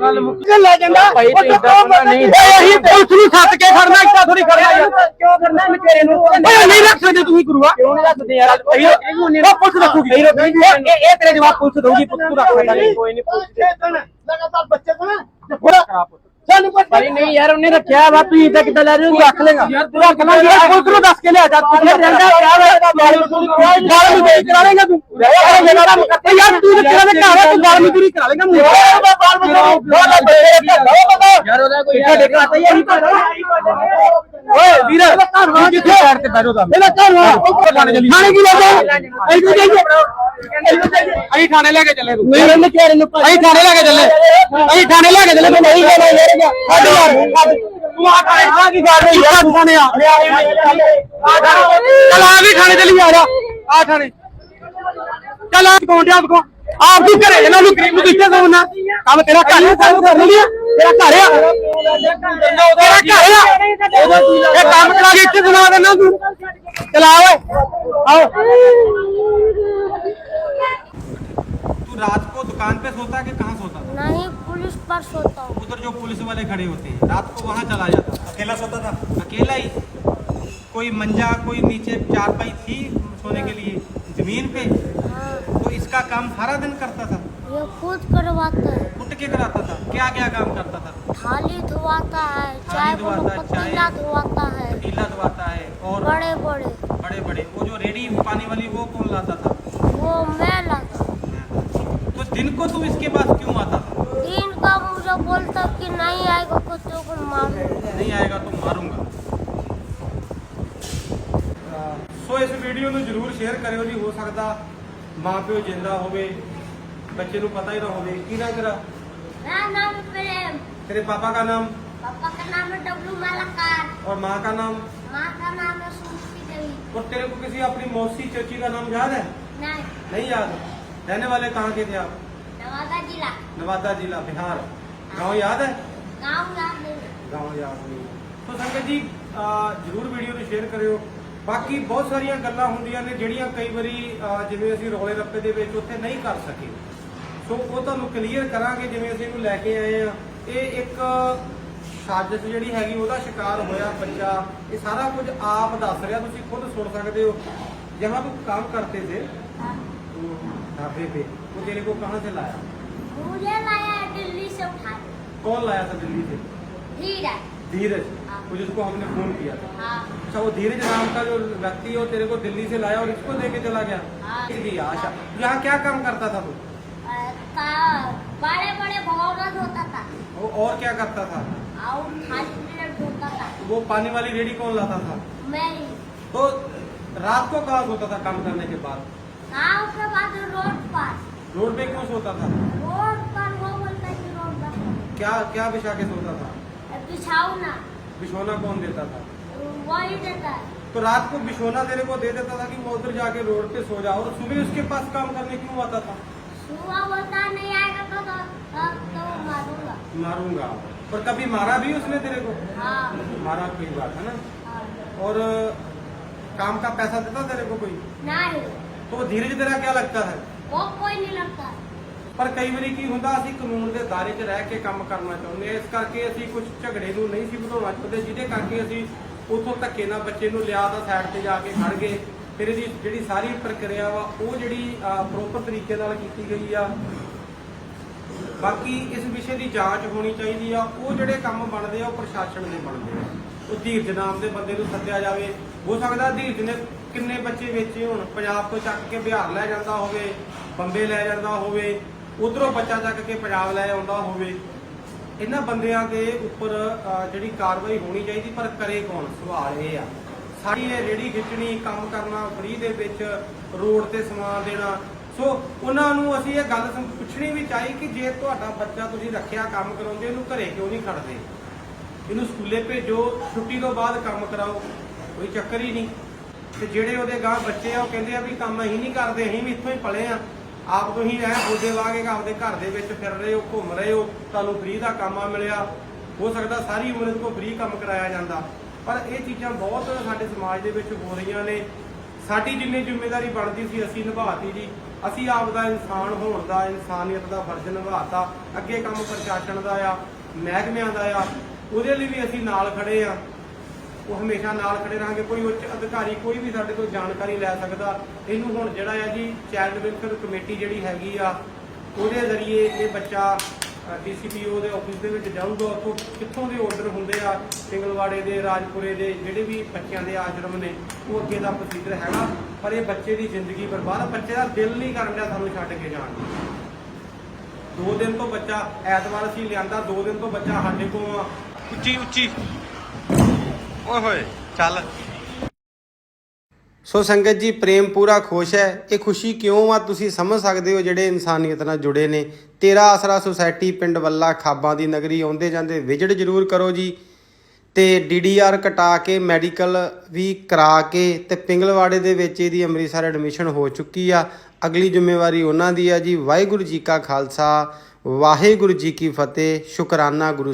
ਗੱਲ ਮੁੱਕਰ ਲੈ ਜਾਂਦਾ ਨਹੀਂ ਓਏ ਅਸੀਂ ਪੁਲਿਸ ਨੂੰ ਸੱਤ ਕੇ ਖੜਨਾ ਇੱਦਾਂ ਥੋੜੀ ਖੜਨਾ ਯਾਰ
ਕਿਉਂ ਕਰਨਾ ਮੈਂ ਤੇਰੇ ਨੂੰ
ਓਏ ਨਹੀਂ ਰੱਖ ਸਕਦੇ ਤੁਸੀਂ ਗੁਰੂਆ
ਕਿਉਂ ਨਹੀਂ ਰੱਖਦੇ ਯਾਰ
ਉਹ ਪੁਲਿਸ ਰੱਖੂਗੀ ਇਹ ਇਹ ਤੇਰੇ ਜਵਾਬ ਪੁਲਿਸ ਦਊਗੀ ਪੁੱਤ ਤੂੰ ਰੱਖ
ਕੋਈ ਨਹੀਂ ਪੁੱਛ
ਲਗਾਤਾਰ ਬੱਚੇ ਕੋਲ ਨਾ ਸਾਨੂੰ ਕੋਈ
ਭਾਈ ਨਹੀਂ ਯਾਰ ਉਹਨੇ ਰੱਖਿਆ ਵਾ ਤੁਸੀਂ ਤਾਂ ਕਿੱਦਾਂ ਲੈ ਰਹੇ ਹੋ
ਰੱਖ ਲੇਗਾ ਰੱਖ ਲਾਂਗੇ ਯਾਰ ਪੁਲਿਸ ਨੂੰ ਦੱਸ ਕੇ ਲਿਆ ਜਾ ਤੂੰ ਰਹਿੰਦਾ ਕਿਆ ਵਾ ਗਾਲ ਮਜ਼ਦੂਰੀ ਕਰਾ ਲੇਗਾ ਤੂੰ ਯਾਰ ਤੂੰ ਤੇ ਤੇਰਾ ਘਰ ਹੈ ਤੂੰ ਗਾਲ ਮਜ਼ਦੂਰੀ ਕਰਾ ਲੇਗਾ ਮੂੰਹ
ਯਾਰ ਉਹਦਾ ਕੋਈ
ਸਾਡੇ ਘਰ ਤਾਂ ਇਹੀ
ਓਏ ਵੀਰ ਕਿੱਥੇ ਸਾਈਡ ਤੇ ਬੈਠੋ ਦਾ ਇਹਦਾ ਘਰ ਵਾ। ਥਾਣੇ ਚੱਲੀ। ਥਾਣੇ ਕੀ ਲੱਗਾ ਇੱਥੇ ਜਾਈਏ। ਅਸੀਂ ਥਾਣੇ ਲੈ ਕੇ ਚੱਲੇ ਤੂੰ। ਨਹੀਂ ਇਹਨੇ ਕਿਹਾ ਇਹਨੂੰ ਅਸੀਂ ਥਾਣੇ ਲੈ ਕੇ ਚੱਲੇ। ਅਸੀਂ ਥਾਣੇ ਲੈ ਕੇ ਚੱਲੇ। ਤੂੰ ਨਹੀਂ ਕਹਿਣਾ ਯਾਰ। ਛੱਡ ਯਾਰ ਤੂੰ ਆ ਥਾਣੇ ਆ ਕੀ ਕਰ ਰਹੀ ਯਾਰ ਤੂੰ ਥਾਣੇ ਆ। ਆ ਥਾਣੇ। ਚੱਲ ਆ ਵੀ ਥਾਣੇ ਚੱਲੀ ਆ ਜਾ ਆ ਥਾਣੇ। ਚੱਲ ਆ ਕੌਣ ਡਿਆ ਕੋ ਆਪ ਤੂੰ ਘਰੇ ਇਹਨਾਂ ਨੂੰ ਗਰੀਬ ਨੂੰ ਕਿੱਥੇ ਸੌਣਾ ਕੰਮ ਤੇਰਾ ਘਰ ਹੈ। ਕਰ ਲਿਆ। ਤੇਰਾ ਘਰ ਆ ਤੇਰਾ ਘਰ ਆ ਇਹ ਕੰਮ ਕਰਾ ਕੇ ਇੱਥੇ ਸੁਣਾ ਦੇਣਾ ਤੂੰ ਚਲਾ ਓਏ ਆਓ
तू रात को दुकान पे सोता है कि कहाँ सोता था
नहीं पुलिस पर सोता हूँ
उधर जो पुलिस वाले खड़े होते हैं रात को वहाँ चला जाता अकेला सोता था अकेला ही कोई मंजा कोई नीचे चारपाई थी सोने के लिए जमीन पे
हाँ
तो इसका काम सारा दिन करता था
ये खुद करवाता है
उठ के कराता था क्या क्या काम करता था
थाली धुआता है
थाली
चाय को
धुआता है, चाय।
पतीला धुआता है
पतीला धुआता है और
बड़े बड़े
बड़े बड़े वो जो रेडी पानी वाली वो कौन लाता था
वो मैं लाता हूँ।
तो दिन को तू इसके पास क्यों आता था
दिन का मुझे बोलता कि नहीं आएगा कुत्तों को मारो
ਨਹੀਂ ਆਏਗਾ ਤਾਂ ਮਾਰੂੰਗਾ ਸੋ ਇਸ ਵੀਡੀਓ ਨੂੰ ਜਰੂਰ ਸ਼ੇਅਰ ਕਰਿਓ ਜੀ ਹੋ ਸਕਦਾ ਮਾਪਿਓ ਜਿੰਦਾ ਹੋਵੇ ਬੱਚੇ ਨੂੰ ਪਤਾ ਹੀ ਨਾ ਹੋਵੇ ਕੀ ਨਾ ਤੇਰਾ
मेरा नाम प्रेम
तेरे पापा का नाम
पापा का नाम है डब्लू मालाकार
और माँ का नाम
माँ का नाम है सुमति देवी
और तेरे को किसी अपनी मौसी चाची का नाम याद है
नहीं
नहीं याद रहने वाले कहाँ के थे आप
नवादा जिला
नवादा जिला बिहार गांव याद है
गाँव याद नहीं
ਗਾਉਂ ਯਾਦ ਨਹੀਂ ਸੋ ਸੰਗਤ ਜੀ ਅਹ ਜਰੂਰ ਵੀਡੀਓ ਨੂੰ ਸ਼ੇਅਰ ਕਰਿਓ ਬਾਕੀ ਬਹੁਤ ਸਾਰੀਆਂ ਗੱਲਾਂ ਹੁੰਦੀਆਂ ਨੇ ਜਿਹੜੀਆਂ ਕਈ ਵਾਰੀ ਅਹ ਜਿਵੇਂ ਅਸੀਂ ਰੋਲੇ ਰੱਪੇ ਦੇ ਵਿੱਚ ਉੱਥੇ ਨਹੀਂ ਕਰ ਸਕੇ ਸੋ ਉਹ ਤੁਹਾਨੂੰ ਕਲੀਅਰ ਕਰਾਂਗੇ ਜਿਵੇਂ ਅਸੀਂ ਇਹਨੂੰ ਲੈ ਕੇ ਆਏ ਆ ਇਹ ਇੱਕ ਸਾਜ਼ਿਸ਼ ਜਿਹੜੀ ਹੈਗੀ ਉਹਦਾ ਸ਼ਿਕਾਰ ਹੋਇਆ ਬੱਚਾ ਇਹ ਸਾਰਾ ਕੁਝ ਆਪ ਦੱਸ ਰਿਹਾ ਤੁਸੀਂ ਖੁਦ ਸੁਣ ਸਕਦੇ ਹੋ ਜਹਾਂ ਤੂੰ ਕੰਮ ਕਰਤੇ थे तो ढाबे पे वो तेरे को कहाँ से लाया
मुझे लाया है दिल्ली से उठा के।
कौन लाया था दिल्ली से
धीरज
धीरज
हाँ।
वो जिसको हमने फोन किया था
हाँ
अच्छा वो धीरज नाम का जो व्यक्ति है वो तेरे को दिल्ली से लाया और इसको लेके चला गया
हाँ।
ठीक दिया आशा यहाँ क्या काम करता था तू
बड़े बड़े होता था।
वो और क्या करता था?
और प्लेट था।
वो पानी वाली रेडी कौन लाता था?
मैं। ही
तो रात को कहाँ सोता था काम करने के बाद?
के बाद रोड पर।
रोड पे क्यों सोता था?
रोड पर वो बोलता है कि रोड पर
क्या क्या बिछा के सोता था?
बिछाओना
बिछोना कौन देता था?
वही देता है।
तो रात को बिछोना देने को दे देता था कि मैं उधर जाके रोड पे सो जाओ और सुबह उसके पास काम करने क्यों आता था?
सुबह बोलता है, नहीं आएगा तो तो, तो, तो मारूंगा
मारूंगा और कभी मारा भी उसने तेरे को
हाँ
मारा कोई बात है ना
हाँ।
और काम का पैसा देता तेरे को कोई
नहीं
तो वो धीरज तेरा क्या लगता है
वो कोई नहीं लगता
ਪਰ ਕਈ ਵਾਰੀ ਕੀ ਹੁੰਦਾ ਅਸੀਂ ਕਾਨੂੰਨ ਦੇ ਦਾਇਰੇ 'ਚ ਰਹਿ ਕੇ ਕੰਮ ਕਰਨਾ ਚਾਹੁੰਦੇ ਹਾਂ ਇਸ ਕਰਕੇ ਅਸੀਂ ਕੁਝ ਝਗੜੇ ਨੂੰ ਨਹੀਂ ਸੀ ਵਧਾਉਣਾ ਚਾਹੁੰਦੇ ਜਿਹਦੇ ਕਰਕੇ ਅਸੀਂ ਉਥੋਂ ਧੱਕੇ ਨਾਲ ਬੱਚੇ ਨੂੰ ਲਿਆ ਤਾਂ ਸਾਈਡ ਤੇ ਜਾ ਕੇ ਖੜ ਗਏ ਫਿਰ ਇਹਦੀ ਜਿਹੜੀ ਸਾਰੀ ਪ੍ਰਕਿਰਿਆ ਵਾ, ਉਹ ਜਿਹੜੀ ਪ੍ਰੋਪਰ ਤਰੀਕੇ ਨਾਲ ਕੀਤੀ ਗਈ ਆ। ਬਾਕੀ ਇਸ ਵਿਸ਼ੇ ਦੀ ਜਾਂਚ ਹੋਣੀ ਚਾਹੀਦੀ ਆ। ਉਹ ਜਿਹੜੇ ਕੰਮ ਬਣਦੇ ਆ, ਉਹ ਪ੍ਰਸ਼ਾਸਨ ਦੇ ਬਣਦੇ ਆ। ਉਹ ਧੀਰਜ ਨਾਮ ਦੇ ਬੰਦੇ ਨੂੰ ਸੱਦਿਆ ਜਾਵੇ। ਹੋ ਸਕਦਾ ਧੀਰਜ ਨੇ ਕਿੰਨੇ ਬੱਚੇ ਵੇਚੇ ਹੋਣ। ਪੰਜਾਬ ਤੋਂ ਚੱਕ ਕੇ ਬਿਹਾਰ ਲੈ ਜਾਂਦਾ ਹੋਵੇ, ਬੰਬੇ ਲੈ ਜਾਂਦਾ ਹੋਵੇ, ਉਧਰੋਂ ਬੱਚਾ ਚੱਕ ਕੇ ਪੰਜਾਬ ਲੈ ਆਉਂਦਾ ਹੋਵੇ। ਇਹਨਾਂ ਬੰਦਿਆਂ ਦੇ ਉੱਪਰ ਜਿਹੜੀ ਕਾਰਵਾਈ ਹੋਣੀ ਚਾਹੀਦੀ, ਪਰ ਕਰੇ ਕੌਣ? ਸਵਾਲ ਇਹ ਆ। ਸਾਡੀ ਇਹ ਰੇੜੀ ਖਿੱਚਣੀ, ਕੰਮ ਕਰਨਾ ਫ੍ਰੀ ਦੇ ਵਿੱਚ ਰੋਡ ਤੇ ਸਮਾਨ ਦੇਣਾ। ਸੋ ਉਹਨਾਂ ਨੂੰ ਅਸੀਂ ਇਹ ਗੱਲ ਪੁੱਛਣੀ ਵੀ ਚਾਹੀ ਕਿ ਜੇ ਤੁਹਾਡਾ ਬੱਚਾ ਤੁਸੀਂ ਰੱਖਿਆ ਕੰਮ ਕਰਾਉਂਦੇ, ਉਹਨੂੰ ਘਰੇ ਕਿਉਂ ਨਹੀਂ ਖੜਦੇ? ਇਹਨੂੰ ਸਕੂਲੇ ਭੇਜੋ, ਛੁੱਟੀ ਤੋਂ ਬਾਅਦ ਕੰਮ ਕਰਾਓ, ਕੋਈ ਚੱਕਰ ਹੀ ਨਹੀਂ। ਤੇ ਜਿਹੜੇ ਉਹਦੇ ਗਾਂ ਬੱਚੇ ਆ, ਉਹ ਕਹਿੰਦੇ ਆ ਵੀ ਕੰਮ ਅਸੀਂ ਨਹੀਂ ਕਰਦੇ, ਅਸੀਂ ਵੀ ਇੱਥੋਂ ਹੀ ਪਲੇ ਆ। ਆਪ ਤੁਸੀਂ ਐ ਬੋਦੇ ਵਾਗੇ ਆਪਦੇ ਘਰ ਦੇ ਵਿੱਚ ਫਿਰ ਰਹੇ ਹੋ, ਘੁੰਮ ਰਹੇ ਹੋ, ਤੁਹਾਨੂੰ ਫ੍ਰੀ ਦਾ ਕੰਮ ਆ ਮਿਲਿਆ। ਹੋ ਸਕਦਾ ਸਾਰੀ ਉਮਰ ਇਹਦੇ ਕੋਲ ਫ੍ਰੀ ਕੰਮ ਕਰਾਇਆ ਜਾਂਦਾ। ਪਰ ਇਹ ਚੀਜ਼ਾਂ ਬਹੁਤ ਸਾਡੇ ਸਮਾਜ ਦੇ ਵਿੱਚ ਹੋ ਰਹੀਆਂ ਨੇ। ਸਾਡੀ ਜਿੰਨੀ ਜ਼ਿੰਮੇਵਾਰੀ ਬਣਦੀ ਸੀ, ਅਸੀਂ ਨਿਭਾਤੀ ਜੀ। ਅਸੀਂ ਆਪ ਦਾ ਇਨਸਾਨ ਹੋਣ ਦਾ, ਇਨਸਾਨੀਅਤ ਦਾ ਫਰਜ਼ ਨਿਭਾਤਾ। ਅੱਗੇ ਕੰਮ ਪ੍ਰਸ਼ਾਸਨ ਦਾ ਆ, ਮਹਿਕਮਿਆਂ ਦਾ ਆ। ਉਹਦੇ ਲਈ ਵੀ ਅਸੀਂ ਨਾਲ ਖੜੇ ਆ। ਉਹ ਹਮੇਸ਼ਾ ਨਾਲ ਖੜੇ ਰਹਾਂਗੇ। ਕੋਈ ਉੱਚ ਅਧਿਕਾਰੀ ਕੋਈ ਵੀ ਸਾਡੇ ਤੋਂ ਜਾਣਕਾਰੀ ਲੈ ਸਕਦਾ। ਇਹਨੂੰ ਹੁਣ ਜਿਹੜਾ ਆ ਜੀ ਚਾਈਲਡ ਵੈਲਫੇਅਰ ਕਮੇਟੀ ਜਿਹੜੀ ਹੈਗੀ ਆ, ਉਹਦੇ ਜ਼ਰੀਏ ਇਹ ਬੱਚਾ ਡੀਸੀਪੀਓ ਦੇ ਆਫਿਸ ਦੇ ਵਿੱਚ ਜਾਊਗਾ ਉੱਥੋਂ ਕਿੱਥੋਂ ਦੇ ਆਰਡਰ ਹੁੰਦੇ ਆ? ਸਿੰਗਲਵਾੜੇ ਦੇ ਰਾਜਪੁਰੇ ਦੇ ਜਿਹੜੇ ਵੀ ਬੱਚਿਆਂ ਦੇ ਆਸ਼ਰਮ ਨੇ ਉਹ ਅੱਗੇ ਦਾ ਪ੍ਰੋਸੀਜਰ ਹੈਗਾ। ਪਰ ਇਹ ਬੱਚੇ ਦੀ ਜ਼ਿੰਦਗੀ ਬਰਬਾਦ ਬੱਚੇ ਦਾ ਦਿਲ ਨਹੀਂ ਕਰਨ ਡਿਆ ਸਾਨੂੰ ਛੱਡ ਕੇ ਜਾਣ ਦੋ ਦਿਨ ਤੋਂ ਬੱਚਾ ਐਤਵਾਰ ਅਸੀਂ ਲਿਆਂਦਾ ਦੋ ਦਿਨ ਤੋਂ ਬੱਚਾ ਸਾਡੇ ਕੋਲ ਆ। ਉੱਚੀ ਉੱਚੀ। ਓਏ ਹੋਏ ਚੱਲ। ਸੋ ਸੰਗਤ ਜੀ ਪ੍ਰੇਮ ਪੂਰਾ ਖੁਸ਼ ਹੈ। ਇਹ ਖੁਸ਼ੀ ਕਿਉਂ ਆ ਤੁਸੀਂ ਸਮਝ ਸਕਦੇ ਹੋ ਜਿਹੜੇ ਇਨਸਾਨੀਅਤ ਨਾਲ ਜੁੜੇ ਨੇ? ਤੇਰਾ ਆਸਰਾ ਸੁਸਾਇਟੀ ਪਿੰਡ ਵੱਲਾ ਖਾਬਾਂ ਦੀ ਨਗਰੀ ਆਉਂਦੇ ਜਾਂਦੇ ਵਿਜਿਟ ਜ਼ਰੂਰ ਕਰੋ ਜੀ। ਤੇ ਡੀਡੀਆਰ ਕਟਾ ਕੇ ਮੈਡੀਕਲ ਵੀ ਕਰਾ ਕੇ ਤੇ ਪਿੰਗਲਵਾੜੇ ਦੇ ਵਿੱਚ ਇਹਦੀ ਅੰਮ੍ਰਿਤਸਰ ਐਡਮਿਸ਼ਨ ਹੋ ਚੁੱਕੀ ਆ। ਅਗਲੀ ਜ਼ਿੰਮੇਵਾਰੀ ਉਹਨਾਂ ਦੀ ਆ ਜੀ। ਵਾਹਿਗੁਰੂ ਜੀ ਕਾ ਖਾਲਸਾ, ਵਾਹਿਗੁਰੂ ਜੀ ਕੀ ਫਤਿਹ, ਸ਼ੁਕਰਾਨਾ ਗੁਰੂ